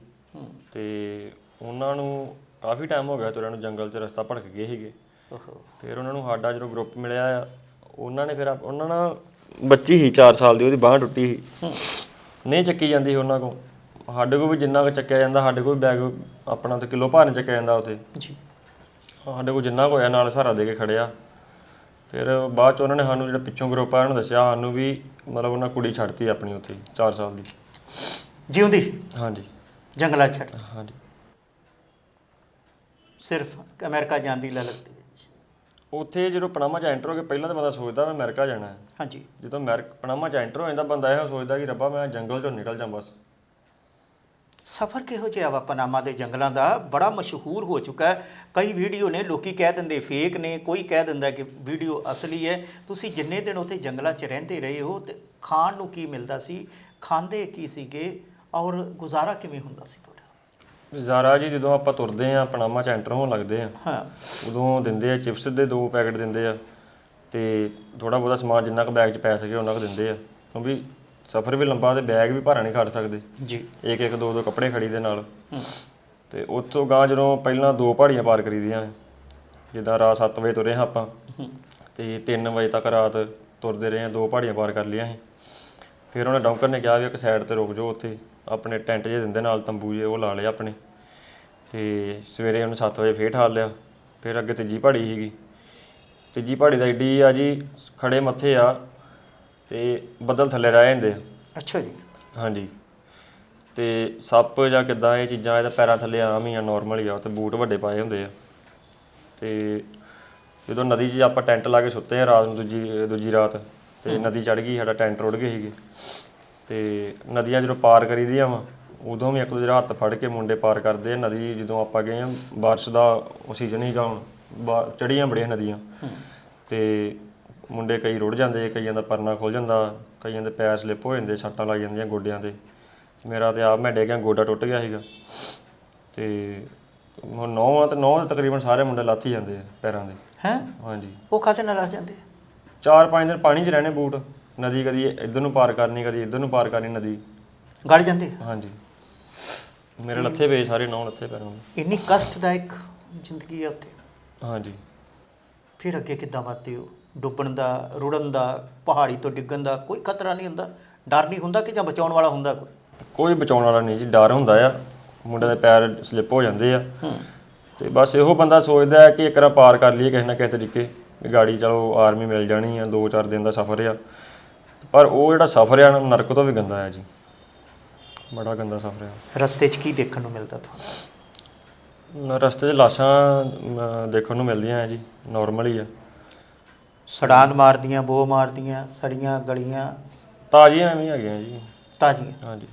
ਤੇ ਉਹਨਾਂ ਨੂੰ ਕਾਫੀ ਟਾਈਮ ਹੋ ਗਿਆ ਤੁਰਿਆਂ ਨੂੰ ਜੰਗਲ 'ਚ ਰਸਤਾ ਭਟਕ ਗਏ ਸੀਗੇ। ਓਹੋ। ਫਿਰ ਉਹਨਾਂ ਨੂੰ ਸਾਡਾ ਜਦੋਂ ਗਰੁੱਪ ਮਿਲਿਆ ਆ ਉਹਨਾਂ ਨੇ ਫਿਰ ਆਪ- ਉਹਨਾਂ ਨਾਲ ਬੱਚੀ ਸੀ 4 ਸਾਲ ਦੀ ਉਹਦੀ ਬਾਹ ਟੁੱਟੀ ਸੀ। ਨਹੀਂ ਚੱਕੀ ਜਾਂਦੀ ਸੀ ਉਹਨਾਂ ਕੋਲ। ਸਾਡੇ ਕੋਲ ਵੀ ਜਿੰਨਾ ਕੁ ਚੱਕਿਆ ਜਾਂਦਾ ਸਾਡੇ ਕੋਲ ਵੀ ਬੈਗ ਆਪਣਾ ਤਾਂ ਕਿਲੋ ਭਾਰ ਨਹੀਂ ਚੱਕਿਆ ਜਾਂਦਾ ਉੱਥੇ। ਜੀ। ਸਾਡੇ ਕੋਲ ਜਿੰਨਾ ਕੁ ਹੋਇਆ ਨਾਲ ਸਹਾਰਾ ਦੇ ਕੇ ਖੜਿਆ ਫਿਰ ਬਾਅਦ ਚ ਉਹਨਾਂ ਨੇ ਸਾਨੂੰ ਜਿਹੜਾ ਪਿੱਛੋਂ ਗਰੁੱਪ ਆ ਉਹਨੂੰ ਦੱਸਿਆ ਸਾਨੂੰ ਵੀ ਮਤਲਬ ਉਹਨਾਂ ਕੁੜੀ ਛੱਡਤੀ ਆਪਣੀ ਉੱਥੇ 4 ਸਾਲ ਦੀ। ਜਿਉਂਦੀ? ਹਾਂਜੀ। ਜੰਗਲਾਂ ਛੱਡ ਹਾਂਜੀ। ਸਿਰਫ ਅਮਰੀਕਾ ਜਾਣ ਦੀ ਲਲਕ ਦੇ ਵਿੱਚ? ਉੱਥੇ ਜਦੋਂ ਪਨਾਮਾ ਚ ਐਂਟਰ ਹੋ ਕੇ ਪਹਿਲਾਂ ਤਾਂ ਬੰਦਾ ਸੋਚਦਾ ਮੈਂ ਅਮਰੀਕਾ ਜਾਣਾ ਹੈ। ਹਾਂਜੀ। ਜਦੋਂ ਅਮਰੀਕ ਪਨਾਮਾ ਚ ਐਂਟਰ ਹੋ ਜਾਂਦਾ ਬੰਦਾ ਇਹ ਸੋਚਦਾ ਕਿ ਰੱਬਾ ਮੈਂ ਜੰਗਲ ਚੋਂ ਨਿਕਲ ਜਾ ਬਸ। ਸਫ਼ਰ ਕਿਹੋ ਜਿਹਾ ਵਾ? ਪਨਾਮਾ ਦੇ ਜੰਗਲਾਂ ਦਾ ਬੜਾ ਮਸ਼ਹੂਰ ਹੋ ਚੁੱਕਾ ਹੈ। ਕਈ ਵੀਡੀਓ ਨੇ ਲੋਕੀ ਕਹਿ ਦਿੰਦੇ ਫੇਕ ਨੇ ਕੋਈ ਕਹਿ ਦਿੰਦਾ ਕਿ ਵੀਡੀਓ ਅਸਲੀ ਹੈ। ਤੁਸੀਂ ਜਿੰਨੇ ਦਿਨ ਉੱਥੇ ਜੰਗਲਾਂ 'ਚ ਰਹਿੰਦੇ ਰਹੇ ਹੋ ਤੇ ਖਾਣ ਨੂੰ ਕੀ ਮਿਲਦਾ ਸੀ? ਖਾਂਦੇ ਕੀ ਸੀਗੇ? ਔਰ ਗੁਜ਼ਾਰਾ ਕਿਵੇਂ ਹੁੰਦਾ ਸੀ ਤੁਹਾਡਾ? ਜ਼ਾਰਾ ਜੀ ਜਦੋਂ ਆਪਾਂ ਤੁਰਦੇ ਆ ਪਨਾਮਾ ਚ ਐਂਟਰ ਹੋਣ ਲੱਗਦੇ ਆ ਹਾਂ। ਉਦੋਂ ਦਿੰਦੇ ਆ ਚਿਪਸ ਦੇ ਦੋ ਪੈਕੇਟ ਦਿੰਦੇ ਆ ਤੇ ਥੋੜਾ ਬਹੁਤਾ ਸਮਾਨ ਜਿੰਨਾ ਕੁ ਬੈਗ 'ਚ ਪੈ ਸਕੇ ਉਹਨਾਂ ਕੁ ਦਿੰਦੇ ਆ। ਕਿਉਂਕਿ ਸਫ਼ਰ ਵੀ ਲੰਬਾ ਤੇ ਬੈਗ ਵੀ ਭਾਰਾ ਨਹੀਂ ਖੜ ਸਕਦੇ। ਜੀ। ਇੱਕ ਇੱਕ ਦੋ ਦੋ ਕੱਪੜੇ ਖੜੀ ਦੇ ਨਾਲ। ਤੇ ਉੱਥੋਂ ਗਾਂ ਜਦੋਂ ਪਹਿਲਾਂ ਦੋ ਪਹਾੜੀਆਂ ਪਾਰ ਕਰੀਦੀਆਂ ਜਿੱਦਾਂ ਰਾਤ 7 ਵਜੇ ਤੁਰੇ ਹਾਂ ਆਪਾਂ ਤੇ 3 ਵਜੇ ਤੱਕ ਰਾਤ ਤੁਰਦੇ ਰਹੇ ਹਾਂ ਦੋ ਪਹਾੜੀਆਂ ਪਾਰ ਕਰ ਲਈਆਂ ਸੀ। ਫਿਰ ਉਹਨੇ ਡੌਂਕਰ ਨੇ ਕਿਹਾ ਵੀ ਇੱਕ ਸਾਈਡ ਤੇ ਰੁਕ ਜਾਓ ਉੱਥੇ ਆਪਣੇ ਟੈਂਟ ਜੇ ਦਿੰਦੇ ਨਾਲ ਤੰਬੂ ਜੇ ਉਹ ਲਾ ਲਏ ਆਪਣੇ। ਤੇ ਸਵੇਰੇ ਉਹਨੂੰ 7 ਵਜੇ ਫੇਰ ਠਾਲ ਲਿਆ। ਫਿਰ ਅੱਗੇ ਤੀਜੀ ਪਹਾੜੀ ਸੀਗੀ। ਤੀਜੀ ਪਹਾੜੀ ਦਾ ਏਡੀ ਆ ਜੀ ਖੜੇ ਮੱਥੇ ਆ ਤੇ ਬੱਦਲ ਥੱਲੇ ਰਹਿ ਜਾਂਦੇ ਆ। ਅੱਛਾ ਜੀ। ਹਾਂਜੀ। ਤੇ ਸੱਪ ਜਾਂ ਕਿੱਦਾਂ ਇਹ ਚੀਜ਼ਾਂ ਇਹਦੇ ਪੈਰਾਂ ਥੱਲੇ ਆਮ ਹੀ ਆ ਨਾਰਮਲ ਹੀ ਆ ਤੇ ਬੂਟ ਵੱਡੇ ਪਾਏ ਹੁੰਦੇ ਆ। ਤੇ ਜਦੋਂ ਨਦੀ 'ਚ ਆਪਾਂ ਟੈਂਟ ਲਾ ਕੇ ਸੁੱਤੇ ਆ ਰਾਤ ਨੂੰ ਦੂਜੀ ਦੂਜੀ ਰਾਤ ਤੇ ਨਦੀ ਚੜ ਗਈ ਸਾਡਾ ਟੈਂਟ ਰੁੜ ਗਏ ਸੀਗੇ। ਤੇ ਨਦੀਆਂ ਜਦੋਂ ਪਾਰ ਕਰੀਦੀਆਂ ਵਾ ਉਦੋਂ ਵੀ ਇੱਕ ਦੂਜੇ ਦਾ ਹੱਥ ਫੜ ਕੇ ਮੁੰਡੇ ਪਾਰ ਕਰਦੇ ਆ। ਨਦੀ ਜਦੋਂ ਆਪਾਂ ਗਏ ਆ ਬਾਰਿਸ਼ ਦਾ ਉਹ ਸੀਜ਼ਨ ਹੀਗਾ ਹੁਣ ਚੜ੍ਹੀਆਂ ਬੜੀਆਂ ਨਦੀਆਂ। ਤੇ ਮੁੰਡੇ ਕਈ ਰੁੜ ਜਾਂਦੇ ਕਈਆਂ ਦਾ ਪਰਨਾ ਖੁੱਲ ਜਾਂਦਾ ਕਈਆਂ ਦੇ ਪੈਰ ਸਲਿੱਪ ਹੋ ਜਾਂਦੇ ਸੱਟਾਂ ਲੱਗ ਜਾਂਦੀਆਂ ਗੋਡਿਆਂ ਤੇ। ਮੇਰਾ ਤੇ ਆਪ ਮੈਂ ਡਿੱਗ ਗਿਆ ਗੋਡਾ ਟੁੱਟ ਗਿਆ ਸੀਗਾ। ਤੇ ਹੁਣ ਨੌ ਆ ਤੇ ਨੌ ਦੇ ਤਕਰੀਬਨ ਸਾਰੇ ਮੁੰਡੇ ਲੱਥ ਹੀ ਜਾਂਦੇ ਆ ਪੈਰਾਂ ਦੇ। ਹੈ? ਹਾਂਜੀ। ਉਹ ਕਾਹਦੇ ਨਾਲ ਆ ਜਾਂਦੇ ਆ? ਚਾਰ ਪੰਜ ਦਿਨ ਪਾਣੀ 'ਚ ਰਹਿਣੇ ਬੂਟ। ਨਦੀ ਕਦੀ ਇੱਧਰ ਨੂੰ ਪਾਰ ਕਰਨੀ ਕਦੀ ਇੱਧਰ ਨੂੰ ਪਾਰ ਕਰਨੀ ਨਦੀ। ਗੜ ਜਾਂਦੇ ਆ? ਹਾਂਜੀ। ਮੇਰੇ ਲੱਥੇ ਪਏ ਸਾਰੇ ਨੌ ਲੱਥੇ ਪੈਰਾਂ ਦੇ ਇੰਨੀ ਕਸ਼ਟਦਾਇਕ ਜ਼ਿੰਦਗੀ ਹੈ ਉੱਥੇ। ਹਾਂਜੀ। ਫਿਰ ਅੱਗੇ ਕਿੱਦਾਂ ਵੱਧਦੇ ਹੋ? ਡੁੱਬਣ ਦਾ ਰੁੜਨ ਦਾ ਪਹਾੜੀ ਤੋਂ ਡਿੱਗਣ ਦਾ ਕੋਈ ਖਤਰਾ ਨਹੀਂ ਹੁੰਦਾ। ਡਰ ਨਹੀਂ ਹੁੰਦਾ ਕਿ ਜਾਂ ਬਚਾਉਣ ਵਾਲਾ ਹੁੰਦਾ ਕੋਈ? ਕੋਈ ਬਚਾਉਣ ਵਾਲਾ ਨਹੀਂ ਜੀ ਡਰ ਹੁੰਦਾ ਆ। ਮੁੰਡੇ ਦੇ ਪੈਰ ਸਲਿੱਪ ਹੋ ਜਾਂਦੇ ਆ। ਤੇ ਬਸ ਇਹੋ ਬੰਦਾ ਸੋਚਦਾ ਹੈ ਕਿ ਇੱਕ ਵਾਰ ਪਾਰ ਕਰ ਲਈਏ ਕਿਸੇ ਨਾ ਕਿਸੇ ਤਰੀਕੇ। ਵੀ ਗਾੜੀ ਚਲੋ ਆਰਮੀ ਮਿਲ ਜਾਣੀ ਆ 2-4 ਦਿਨ ਦਾ ਸਫ਼ਰ ਆ। ਪਰ ਉਹ ਜਿਹੜਾ ਸਫ਼ਰ ਆ ਨਰਕ ਤੋਂ ਵੀ ਗੰਦਾ ਆ ਜੀ। ਬੜਾ ਗੰਦਾ ਸਫ਼ਰ ਆ। ਰਸਤੇ 'ਚ ਕੀ ਦੇਖਣ ਨੂੰ ਮਿਲਦਾ ਤੁਹਾਨੂੰ? ਨ- ਰਸਤੇ 'ਚ ਲਾਸ਼ਾਂ ਦੇਖਣ ਨੂੰ ਮਿਲਦੀਆਂ ਆ ਜੀ ਨਾਰਮਲ ਹੀ ਆ। ਸੜਾਂਦ ਮਾਰਦੀਆਂ ਬੋ ਮਾਰਦੀਆਂ ਸੜੀਆਂ ਗਲੀਆਂ। ਤਾਜ਼ੀਆਂ ਐਵੇਂ ਹੈਗੀਆਂ ਜੀ। ਤਾਜ਼ੀਆਂ। ਹਾਂਜੀ।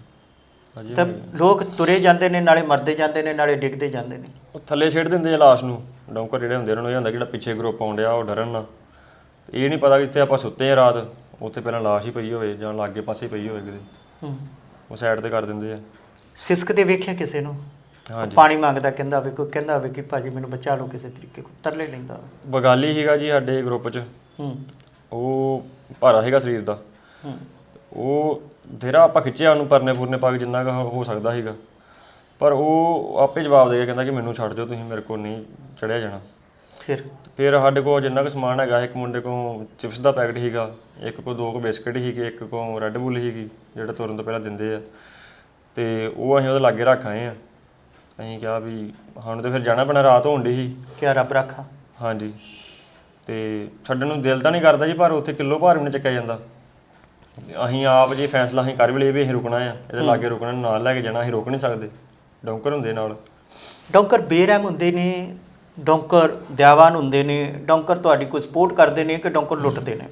ਤਾਜ਼ੀਆਂ ਤਾਂ ਹੈਗੀਆਂ। ਲੋਕ ਤੁਰੇ ਜਾਂਦੇ ਨੇ ਨਾਲੇ ਮਰਦੇ ਜਾਂਦੇ ਨੇ ਨਾਲੇ ਡਿੱਗਦੇ ਜਾਂਦੇ ਨੇ। ਉਹ ਥੱਲੇ ਛੇੜ ਦਿੰਦੇ ਆ ਲਾਸ਼ ਨੂੰ। ਡੌਂਕਰ ਜਿਹੜੇ ਹੁੰਦੇ ਉਹਨਾਂ ਨੂੰ ਇਹ ਹੁੰਦਾ ਜਿਹੜਾ ਪਿੱਛੇ ਗਰੁੱਪ ਆਉਂਦਿਆ ਉਹ ਡਰਨ ਨਾ ਇਹ ਨਹੀਂ ਪਤਾ ਕਿ ਇੱਥੇ ਆਪਾਂ ਸੁੱਤੇ ਆ ਰਾਤ ਉੱਥੇ ਪਹਿਲਾਂ ਲਾਸ਼ ਹੀ ਪਈ ਹੋਵੇ ਜਾਂ ਲਾਗੇ ਪਾਸੇ ਪਈ ਹੋਵੇ ਕਿਤੇ। ਹੂੰ। ਉਹ ਸਾਈਡ ਤੇ ਕਰ ਦਿੰਦੇ ਆ। ਸਿਸਕ ਦੇ ਵੇਖਿਆ ਕਿਸੇ ਨੂੰ? ਹਾਂਜੀ। ਪਾਣੀ ਮੰਗਦਾ ਕਹਿੰਦਾ ਹੋਵੇ ਕੋਈ ਕਹਿੰਦਾ ਹੋਵੇ ਕਿ ਭਾਜੀ ਮੈਨੂੰ ਬਚਾ ਲਓ ਕਿਸੇ ਤਰੀਕੇ ਕੋਈ ਤਰਲੇ ਲੈਂਦਾ ਬਗਾਲੀ ਸੀਗਾ ਜੀ ਸਾਡੇ ਗਰੁੱਪ 'ਚ। ਹੂੰ। ਉਹ ਭਾਰਾ ਸੀਗਾ ਸਰੀਰ ਦਾ। ਹੂੰ। ਉਹ ਧੇਰਾ ਆਪਾਂ ਖਿੱਚਿਆ ਉਹਨੂੰ ਪਰਨੇ ਪੁਰਨੇ ਪਾ ਕੇ ਜਿੰਨਾ ਕੁ ਹੋ ਸਕਦਾ ਸੀਗਾ। ਪਰ ਉਹ ਆਪੇ ਜਵਾਬ ਦੇ ਗਿਆ ਕਹਿੰਦਾ ਕਿ ਮੈਨੂੰ ਛੱਡ ਦਿਓ ਤੁਸੀਂ ਮੇਰੇ ਕੋਲ ਨਹੀਂ ਚੜਿਆ ਜਾਣਾ। ਫਿਰ? ਫਿਰ ਸਾਡੇ ਕੋਲ ਜਿੰਨਾ ਕੁ ਸਮਾਨ ਹੈਗਾ ਇੱਕ ਮੁੰਡੇ ਕੋਲ ਚਿਪਸ ਦਾ ਪੈਕਟ ਸੀਗਾ ਇੱਕ ਕੋਲ ਦੋ ਕੁ ਬਿਸਕਟ ਸੀਗੇ ਇੱਕ ਕੋਲ ਰੈੱਡ ਬੁੱਲ ਸੀਗੀ ਜਿਹੜਾ ਤੁਰਨ ਤੋਂ ਪਹਿਲਾਂ ਦਿੰਦੇ ਆ। ਤੇ ਉਹ ਅਸੀਂ ਉਹਦੇ ਲਾਗੇ ਰੱਖ ਆਏ ਆ। ਅਸੀਂ ਕਿਹਾ ਵੀ ਸਾਨੂੰ ਤੇ ਫਿਰ ਜਾਣਾ ਪੈਣਾ ਰਾਤ ਹੋਣ ਡਈ ਸੀ। ਕਿਆ ਰੱਬ ਰੱਖਾ? ਹਾਂਜੀ। ਤੇ ਛੱਡਣ ਨੂੰ ਦਿਲ ਤਾਂ ਨਹੀਂ ਕਰਦਾ ਜੀ ਪਰ ਉੱਥੇ ਕਿਲੋ ਭਾਰ ਵੀ ਨਹੀਂ ਚੱਕਿਆ ਜਾਂਦਾ। ਅਸੀਂ ਆਪ ਜੇ ਫੈਸਲਾ ਅਸੀਂ ਕਰ ਵੀ ਲਈਏ ਵੀ ਅਸੀਂ ਰੁਕਣਾ ਆ ਇਹਦੇ ਲਾਗੇ ਰੁਕਣਾ ਨਾਲ ਲੈ ਕੇ ਜਾਣਾ ਅਸੀਂ ਰੁਕ ਨਹੀਂ ਸਕਦੇ। ਡੌਂਕਰ ਹੁੰਦੇ ਨਾਲ। ਡੌਂਕਰ ਬੇਰਹਿਮ ਹੁੰਦੇ ਨੇ ਡੌਂਕਰ ਦਿਆਵਾਨ ਹੁੰਦੇ ਨੇ ਡੌਂਕਰ ਤੁਹਾਡੀ ਕੋਈ ਸਪੋਰਟ ਕਰਦੇ ਨੇ ਕਿ ਡੌਂਕਰ ਲੁੱਟਦੇ ਨੇ?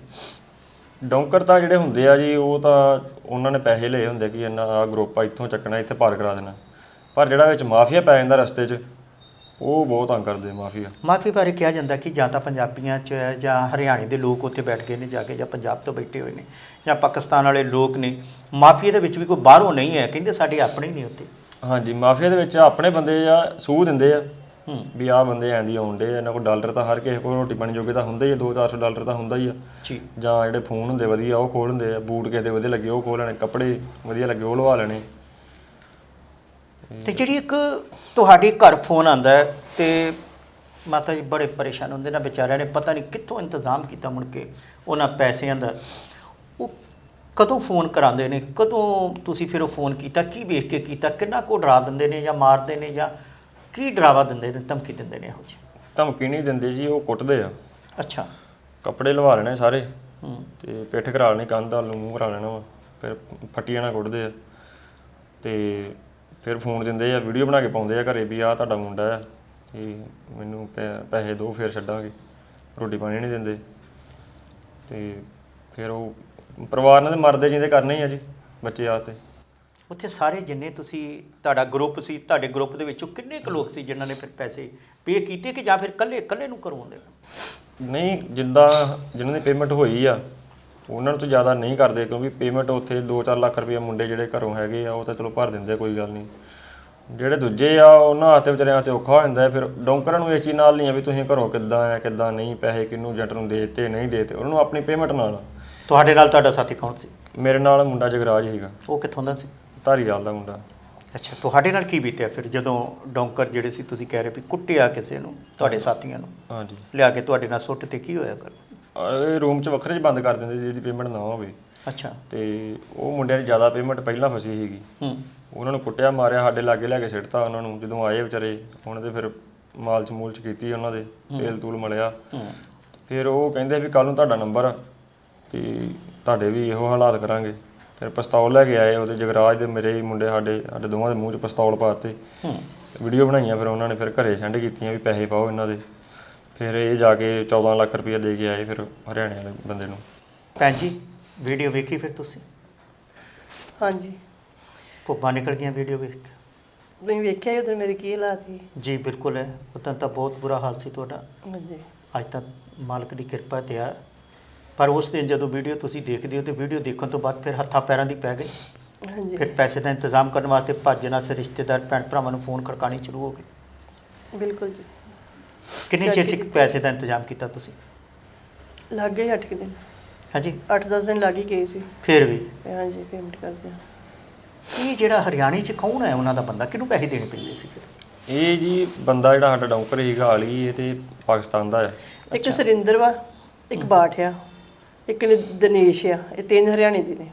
ਡੌਂਕਰ ਤਾਂ ਜਿਹੜੇ ਹੁੰਦੇ ਆ ਜੀ ਉਹ ਤਾਂ ਉਹਨਾਂ ਨੇ ਪੈਸੇ ਲਏ ਹੁੰਦੇ ਕਿ ਇਹਨਾਂ ਆ ਗਰੁੱਪ ਆ ਇੱਥੋਂ ਚੱਕਣਾ ਇੱਥੇ ਪਾਰ ਕਰਾ ਦੇਣਾ। ਪਰ ਜਿਹੜਾ ਵਿੱਚ ਮਾਫੀਆ ਪੈ ਜਾਂਦਾ ਰਸਤੇ 'ਚ ਉਹ ਬਹੁਤ ਤੰਗ ਕਰਦੇ ਮਾਫੀਆ ਮਾਫੀ ਬਾਰੇ ਕਿਹਾ ਜਾਂਦਾ ਕਿ ਜਾਂ ਤਾਂ ਪੰਜਾਬੀਆਂ 'ਚ ਹੈ ਜਾਂ ਹਰਿਆਣੇ ਦੇ ਲੋਕ ਉੱਥੇ ਬੈਠ ਗਏ ਨੇ ਜਾ ਕੇ ਜਾਂ ਪੰਜਾਬ ਤੋਂ ਬੈਠੇ ਹੋਏ ਨੇ ਜਾਂ ਪਾਕਿਸਤਾਨ ਵਾਲੇ ਲੋਕ ਨੇ। ਮਾਫੀਆ ਦੇ ਵਿੱਚ ਵੀ ਕੋਈ ਬਾਹਰੋਂ ਨਹੀਂ ਹੈ ਕਹਿੰਦੇ ਸਾਡੇ ਆਪਣੇ ਹੀ ਨਹੀਂ ਉੱਥੇ। ਹਾਂਜੀ ਮਾਫੀਆ ਦੇ ਵਿੱਚ ਆਪਣੇ ਬੰਦੇ ਆ ਸੂਹ ਦਿੰਦੇ ਆ। ਹੂੰ। ਵੀ ਆਹ ਬੰਦੇ ਐਂ ਦੀ ਆਉਂਦੇ ਆ ਇਹਨਾਂ ਕੋਲ ਡਾਲਰ ਤਾਂ ਹਰ ਕਿਸੇ ਕੋਲ ਰੋਟੀ ਪਾਣੀ ਜੋਗੇ ਤਾਂ ਹੁੰਦਾ ਹੀ ਆ 2-400 ਡਾਲਰ ਤਾਂ ਹੁੰਦਾ ਹੀ ਆ। ਜੀ। ਜਾਂ ਜਿਹੜੇ ਫੋਨ ਹੁੰਦੇ ਵਧੀਆ ਉਹ ਖੋਲ ਹੁੰਦੇ ਆ ਬੂਟ ਕਿਸੇ ਦੇ ਵਧੀਆ ਲੱਗੇ ਉਹ ਖੋਲ ਲੈਣੇ ਕੱਪੜੇ ਵਧੀਆ ਲੱਗੇ ਉਹ ਲਵਾ ਲੈਣੇ। ਤੇ ਜਿਹੜੀ ਇੱਕ ਤੁਹਾਡੇ ਘਰ ਫੋਨ ਆਂਦਾ ਹੈ ਤੇ ਮਾਤਾ ਜੀ ਬੜੇ ਪਰੇਸ਼ਾਨ ਹੁੰਦੇ ਨੇ ਵਿਚਾਰਿਆਂ ਨੇ ਪਤਾ ਨਹੀਂ ਕਿੱਥੋਂ ਇੰਤਜ਼ਾਮ ਕੀਤਾ ਮੁੜ ਕੇ ਉਹਨਾਂ ਪੈਸਿਆਂ ਦਾ। ਉਹ ਕਦੋਂ ਫੋਨ ਕਰਾਉਂਦੇ ਨੇ ਕਦੋਂ ਤੁਸੀਂ ਫਿਰ ਉਹ ਫੋਨ ਕੀਤਾ ਕੀ ਵੇਖ ਕੇ ਕੀਤਾ ਕਿੰਨਾ ਕੋ ਡਰਾ ਦਿੰਦੇ ਨੇ ਜਾਂ ਮਾਰਦੇ ਨੇ ਜਾਂ ਕੀ ਡਰਾਵਾ ਦਿੰਦੇ ਨੇ ਧਮਕੀ ਦਿੰਦੇ ਨੇ ਇਹੋ ਜਿਹੀ? ਧਮਕੀ ਨਹੀਂ ਦਿੰਦੇ ਜੀ ਉਹ ਕੁੱਟਦੇ ਆ। ਅੱਛਾ। ਕੱਪੜੇ ਲਵਾ ਲੈਣੇ ਸਾਰੇ ਹੂੰ। ਤੇ ਪਿੱਠ ਕਰਾ ਲੈਣੀ ਕੰਧ ਨੂੰ ਮੂੰਹ ਕਰਾ ਲੈਣਾ ਵਾ ਫਿਰ ਫੱਟੀਆਂ ਨਾਲ ਕੁੱਟਦੇ ਆ। ਤੇ ਫਿਰ ਫੋਨ ਦਿੰਦੇ ਆ ਵੀਡੀਓ ਬਣਾ ਕੇ ਪਾਉਂਦੇ ਆ ਘਰੇ ਵੀ ਆਹ ਤੁਹਾਡਾ ਮੁੰਡਾ ਆ ਤੇ ਮੈਨੂੰ ਪੈ- ਪੈਸੇ ਦਿਓ ਫਿਰ ਛੱਡਾਂਗੇ ਰੋਟੀ ਪਾਣੀ ਨਹੀਂ ਦਿੰਦੇ। ਤੇ ਫਿਰ ਉਹ ਪਰਿਵਾਰ ਨਾਲ ਤੇ ਮਰਦੇ ਜਿੰਦੇ ਕਰਨੇ ਹੀ ਆ ਜੀ ਬੱਚੇ ਆਸਤੇ ਉੱਥੇ ਸਾਰੇ ਜਿੰਨੇ ਤੁਸੀਂ ਤੁਹਾਡਾ ਗਰੁੱਪ ਸੀ ਤੁਹਾਡੇ ਗਰੁੱਪ ਦੇ ਵਿੱਚੋਂ ਕਿੰਨੇ ਕੁ ਲੋਕ ਸੀ ਜਿਨ੍ਹਾਂ ਨੇ ਫਿਰ ਪੈਸੇ ਪੇ ਕੀਤੇ ਕਿ ਜਾਂ ਫਿਰ ਇਕੱਲੇ ਇਕੱਲੇ ਨੂੰ ਕਰਵਾਉਂਦੇ ਨੇ ਨਹੀਂ ਜਿੱਦਾਂ ਜਿਨ੍ਹਾਂ ਦੀ ਪੇਮੈਂਟ ਹੋਈ ਆ ਉਹਨਾਂ ਨੂੰ ਤਾਂ ਜ਼ਿਆਦਾ ਨਹੀਂ ਕਰਦੇ ਕਿਉਂਕਿ ਪੇਮੈਂਟ ਉੱਥੇ 2-4 ਲੱਖ ਰੁਪਏ ਮੁੰਡੇ ਜਿਹੜੇ ਘਰੋਂ ਹੈਗੇ ਆ ਉਹ ਤਾਂ ਚਲੋ ਭਰ ਦਿੰਦੇ ਆ, ਕੋਈ ਗੱਲ ਨਹੀਂ। ਜਿਹੜੇ ਦੂਜੇ ਆ ਉਹਨਾਂ ਵਾਸਤੇ ਵਿਚਾਰਿਆਂ ਤੇ ਔਖਾ ਹੋ ਜਾਂਦਾ ਹੈ। ਫਿਰ ਡੌਂਕਰਾਂ ਨੂੰ ਇਸ ਚੀਜ਼ ਨਾਲ ਨਹੀਂ ਆ ਵੀ ਤੁਸੀਂ ਘਰੋਂ ਕਿੱਦਾਂ ਆ ਕਿੱਦਾਂ ਨਹੀਂ ਪੈਸੇ ਕਿਹਨੂੰ ਏਜੰਟ ਨੂੰ ਦਿੱਤੇ ਨਹੀਂ ਦਿੱਤੇ ਉਹਨਾਂ ਨੂੰ ਆਪਣੀ ਪੇਮੈਂਟ ਨਾਲ। ਤੁਹਾਡੇ ਨਾਲ ਤੁਹਾਡਾ ਸਾਥੀ ਕੌਣ ਸੀ? ਮੇਰੇ ਨਾਲ ਮੁੰਡਾ ਜਗਰਾਜ ਸੀਗਾ। ਉਹ ਕਿੱਥੋਂ ਦਾ ਸੀ? ਧਾਰੀਵਾਲ ਦਾ ਮੁੰਡਾ। ਅੱਛਾ ਤੁਹਾਡੇ ਨਾਲ ਕੀ ਬੀਤਿਆ ਫਿਰ ਜਦੋਂ ਡੌਂਕਰ ਜਿਹੜੇ ਸੀ ਤੁਸੀਂ ਕਹਿ ਰਹੇ ਵੀ ਕੁੱਟਿਆ ਕਿਸੇ ਨੂੰ ਤੁਹਾਡੇ ਸਾਥੀਆਂ ਨੂੰ? ਹਾਂਜੀ। ਲਿਆ ਕੇ ਤੁਹਾਡੇ ਨਾਲ ਸੁੱਟ ਤੇ ਕੀ ਹੋਇਆ ਕਰ ਇਹ ਰੂਮ 'ਚ ਵੱਖਰੇ 'ਚ ਬੰਦ ਕਰ ਦਿੰਦੇ ਜਿਹਦੀ ਪੇਮੈਂਟ ਨਾ ਹੋਵੇ। ਅੱਛਾ। ਤੇ ਉਹ ਮੁੰਡਿਆਂ ਦੀ ਜ਼ਿਆਦਾ ਪੇਮੈਂਟ ਪਹਿਲਾਂ ਫਸੀ ਸੀਗੀ। ਹੂੰ। ਉਹਨਾਂ ਨੂੰ ਕੁੱਟਿਆ ਮਾਰਿਆ ਸਾਡੇ ਲਾਗੇ ਲੈ ਕੇ ਸਿੱਟਤਾ ਉਹਨਾਂ ਨੂੰ। ਜਦੋਂ ਆਏ ਵਿਚਾਰੇ ਉਹਨਾਂ ਦੇ ਫਿਰ ਮਾਲਚ ਮੂਲਚ ਕੀਤੀ ਉਹਨਾਂ ਦੇ ਤੇਲ ਤੂਲ ਮਲਿਆ। ਫਿਰ ਉਹ ਕਹਿੰਦੇ ਵੀ ਕੱਲ ਨੂੰ ਤੁਹਾਡਾ ਨੰਬਰ ਆ ਤੇ ਤੁਹਾਡੇ ਵੀ ਇਹੋ ਹਾਲਾਤ ਕਰਾਂਗੇ। ਫਿਰ ਪਿਸਤੌਲ ਲੈ ਕੇ ਆਏ ਉਹਦੇ ਜਗਰਾਜ ਦੇ ਮੇਰੇ ਹੀ ਮੁੰਡੇ ਸਾਡੇ ਸਾਡੇ ਦੋਵਾਂ ਦੇ ਮੂੰਹ 'ਚ ਪਿਸਤੌਲ ਪਾਤੇ ਵੀਡੀਓ ਬਣਾਈਆਂ ਫਿਰ ਉਹਨਾਂ ਨੇ ਫਿਰ ਘਰੇ ਸੈਂਡ ਕੀਤੀਆਂ ਵੀ ਪੈਸੇ ਪਾਓ ਇਹਨਾਂ ਦੇ। ਫਿਰ ਇਹ ਜਾ ਕੇ 14 ਲੱਖ ਰੁਪਏ ਦੇ ਕੇ ਆਏ ਫਿਰ ਹਰਿਆਣੇ ਵਾਲੇ ਬੰਦੇ ਨੂੰ। ਭੈਣ ਜੀ ਵੀਡੀਓ ਵੇਖੀ ਫਿਰ ਤੁਸੀਂ? ਹਾਂਜੀ। ਭੁੱਬਾਂ ਨਿਕਲ ਗਈਆਂ ਵੀਡੀਓ ਵੇਖ ਕੇ। ਤੁਸੀਂ ਵੇਖਿਆ ਉਦੋਂ ਮੇਰੇ ਕੀ ਹਾਲਾਤ ਸੀ। ਜੀ ਬਿਲਕੁਲ ਹੈ। ਉਦੋਂ ਤਾਂ ਬਹੁਤ ਬੁਰਾ ਹਾਲ ਸੀ ਤੁਹਾਡਾ। ਹਾਂਜੀ। ਅੱਜ ਤਾਂ ਮਾਲਕ ਦੀ ਕਿਰਪਾ ਤੇ ਆ। ਪਰ ਉਸ ਦਿਨ ਜਦੋਂ ਵੀਡੀਓ ਤੁਸੀਂ ਦੇਖਦੇ ਹੋ ਤੇ ਵੀਡੀਓ ਦੇਖਣ ਤੋਂ ਬਾਅਦ ਫਿਰ ਹੱਥਾਂ ਪੈਰਾਂ ਦੀ ਪੈ ਗਈ। ਹਾਂਜੀ। ਫਿਰ ਪੈਸੇ ਦਾ ਇੰਤਜ਼ਾਮ ਕਰਨ ਵਾਸਤੇ ਭੱਜਣਾ ਸੇ ਰਿਸ਼ਤੇਦਾਰ ਭੈਣ ਭਰਾਵਾਂ ਨੂੰ ਫੋਨ ਖੜਕਾਣੇ ਸ਼ੁਰੂ ਹੋ ਗਏ। ਬਿਲਕੁਲ ਜੀ। ਕਿੰਨੇ ਚਿਰ ਚ ਪੈਸੇ ਦਾ ਇੰਤਜ਼ਾਮ ਕੀਤਾ ਤੁਸੀਂ? ਲੱਗ ਗਏ 8 ਦਿਨ। ਹਾਂਜੀ। 8-10 ਦਿਨ ਲੱਗ ਹੀ ਗਏ ਸੀ। ਫਿਰ ਵੀ? ਹਾਂਜੀ ਪੇਮੈਂਟ ਕਰਦੇ ਹਾਂ ਇਹ ਜਿਹੜਾ ਹਰਿਆਣੇ ਚ ਕੌਣ ਹੈ ਉਹਨਾਂ ਦਾ ਬੰਦਾ? ਕਿਹਨੂੰ ਪੈਸੇ ਦੇਣੇ ਪੈਂਦੇ ਸੀ ਫਿਰ? ਇਹ ਜੀ ਬੰਦਾ ਜਿਹੜਾ ਸਾਡਾ ਡੌਂਕਰ ਸੀਗਾ ਹਾਲੀ ਇਹ ਤੇ ਪਾਕਿਸਤਾਨ ਦਾ ਹੈ। ਇੱਕ ਸੁਰਿੰਦਰ ਵਾ ਇੱਕ ਬਾਠ ਆ ਇੱਕ ਨੇ ਦਿਨੇਸ਼ ਆ ਇਹ ਤਿੰਨ ਹਰਿਆਣੇ ਦੇ ਨੇ।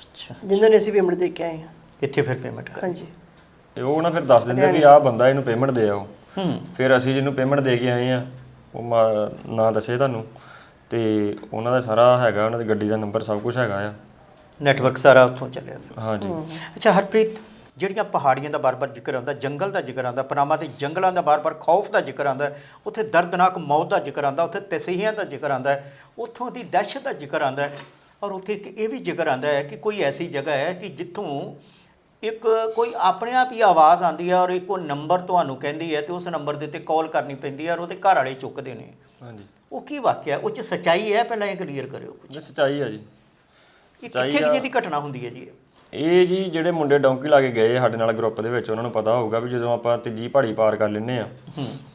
ਅੱਛਾ। ਜਿਨ੍ਹਾਂ ਨੇ ਅਸੀਂ ਪੇਮੈਂਟ ਦੇ ਕੇ ਆਏ ਹਾਂ ਇੱਥੇ ਫਿਰ ਪੇਮੈਂਟ ਕਰ ਹਾਂਜੀ। ਤੇ ਉਹ ਨਾ ਫਿਰ ਦੱਸ ਦਿੰਦੇ ਵੀ ਆਹ ਬੰਦਾ ਇਹਨੂੰ ਪੇਮੈਂਟ ਦੇ ਆਓ। ਹੂੰ ਫਿਰ ਅਸੀਂ ਜਿਹਨੂੰ ਪੇਮੈਂਟ ਦੇ ਕੇ ਆਏ ਆ ਉਹ ਮਾ- ਨਾਂ ਦੱਸੇ ਤੁਹਾਨੂੰ ਤੇ ਉਹਨਾਂ ਦਾ ਸਾਰਾ ਹੈਗਾ ਉਹਨਾਂ ਦੀ ਗੱਡੀ ਦਾ ਨੰਬਰ ਸਭ ਕੁਝ ਹੈਗਾ ਆ। ਨੈਟਵਰਕ ਸਾਰਾ ਉੱਥੋਂ ਚੱਲਿਆ। ਫਿਰ ਹਾਂਜੀ ਅੱਛਾ ਹਰਪ੍ਰੀਤ ਜਿਹੜੀਆਂ ਪਹਾੜੀਆਂ ਦਾ ਬਾਰ-ਬਾਰ ਜ਼ਿਕਰ ਆਉਂਦਾ ਜੰਗਲ ਦਾ ਜ਼ਿਕਰ ਆਉਂਦਾ ਪਨਾਮਾ ਦੇ ਜੰਗਲਾਂ ਦਾ ਬਾਰ-ਬਾਰ ਖੌਫ ਦਾ ਜ਼ਿਕਰ ਆਉਂਦਾ ਹੈ, ਉੱਥੇ ਦਰਦਨਾਕ ਮੌਤ ਦਾ ਜ਼ਿਕਰ ਆਉਂਦਾ ਉੱਥੇ ਤਸੀਹਿਆਂ ਦਾ ਜ਼ਿਕਰ ਆਉਂਦਾ ਹੈ, ਉੱਥੋਂ ਦੀ ਦਹਿਸ਼ਤ ਦਾ ਜ਼ਿਕਰ ਆਉਂਦਾ ਹੈ ਔਰ ਉੱਥੇ ਇੱਕ ਇਹ ਵੀ ਜ਼ਿਕਰ ਆਉਂਦਾ ਹੈ ਕਿ ਕੋਈ ਐਸੀ ਜਗ੍ਹਾ ਹੈ ਕਿ ਜਿੱਥੋਂ ਇੱਕ ਕੋਈ ਆਪਣੇ ਆਪ ਹੀ ਆਵਾਜ਼ ਆਉਂਦੀ ਹੈ ਔਰ ਇੱਕੋ ਨੰਬਰ ਤੁਹਾਨੂੰ ਕਹਿੰਦੀ ਹੈ ਤੇ ਉਸ ਨੰਬਰ ਦੇ ਉੱਤੇ ਕਾਲ ਕਰਨੀ ਪੈਂਦੀ ਹੈ ਔਰ ਉਹਦੇ ਘਰ ਵਾਲੇ ਚੁੱਕਦੇ ਨੇ। ਹਾਂਜੀ। ਉਹ ਕੀ ਵਾਕਿਆ? ਹੈ? ਉਹ ਚ ਸਚਾਈ ਹੈ? ਪਹਿਲਾਂ ਇਹ ਕਲੀਅਰ ਕਰਿਓ ਇਹ ਸੱਚਾਈ ਆ ਜੀ। ਕਿ ਕਿੱਥੇ। ਕਿ ਦੀ ਘਟਨਾ ਹੁੰਦੀ ਹੈ ਜੀ ਇਹ? ਇਹ ਜੀ ਜਿਹੜੇ ਮੁੰਡੇ ਡੌਂਕੀ ਲਾ ਕੇ ਗਏ ਸਾਡੇ ਨਾਲ ਗਰੁੱਪ ਦੇ ਵਿੱਚ ਉਹਨਾਂ ਨੂੰ ਪਤਾ ਹੋਊਗਾ ਵੀ ਜਦੋਂ ਆਪਾਂ ਤੀਜੀ ਪਹਾੜੀ ਪਾਰ ਕਰ ਲੈਂਦੇ ਆ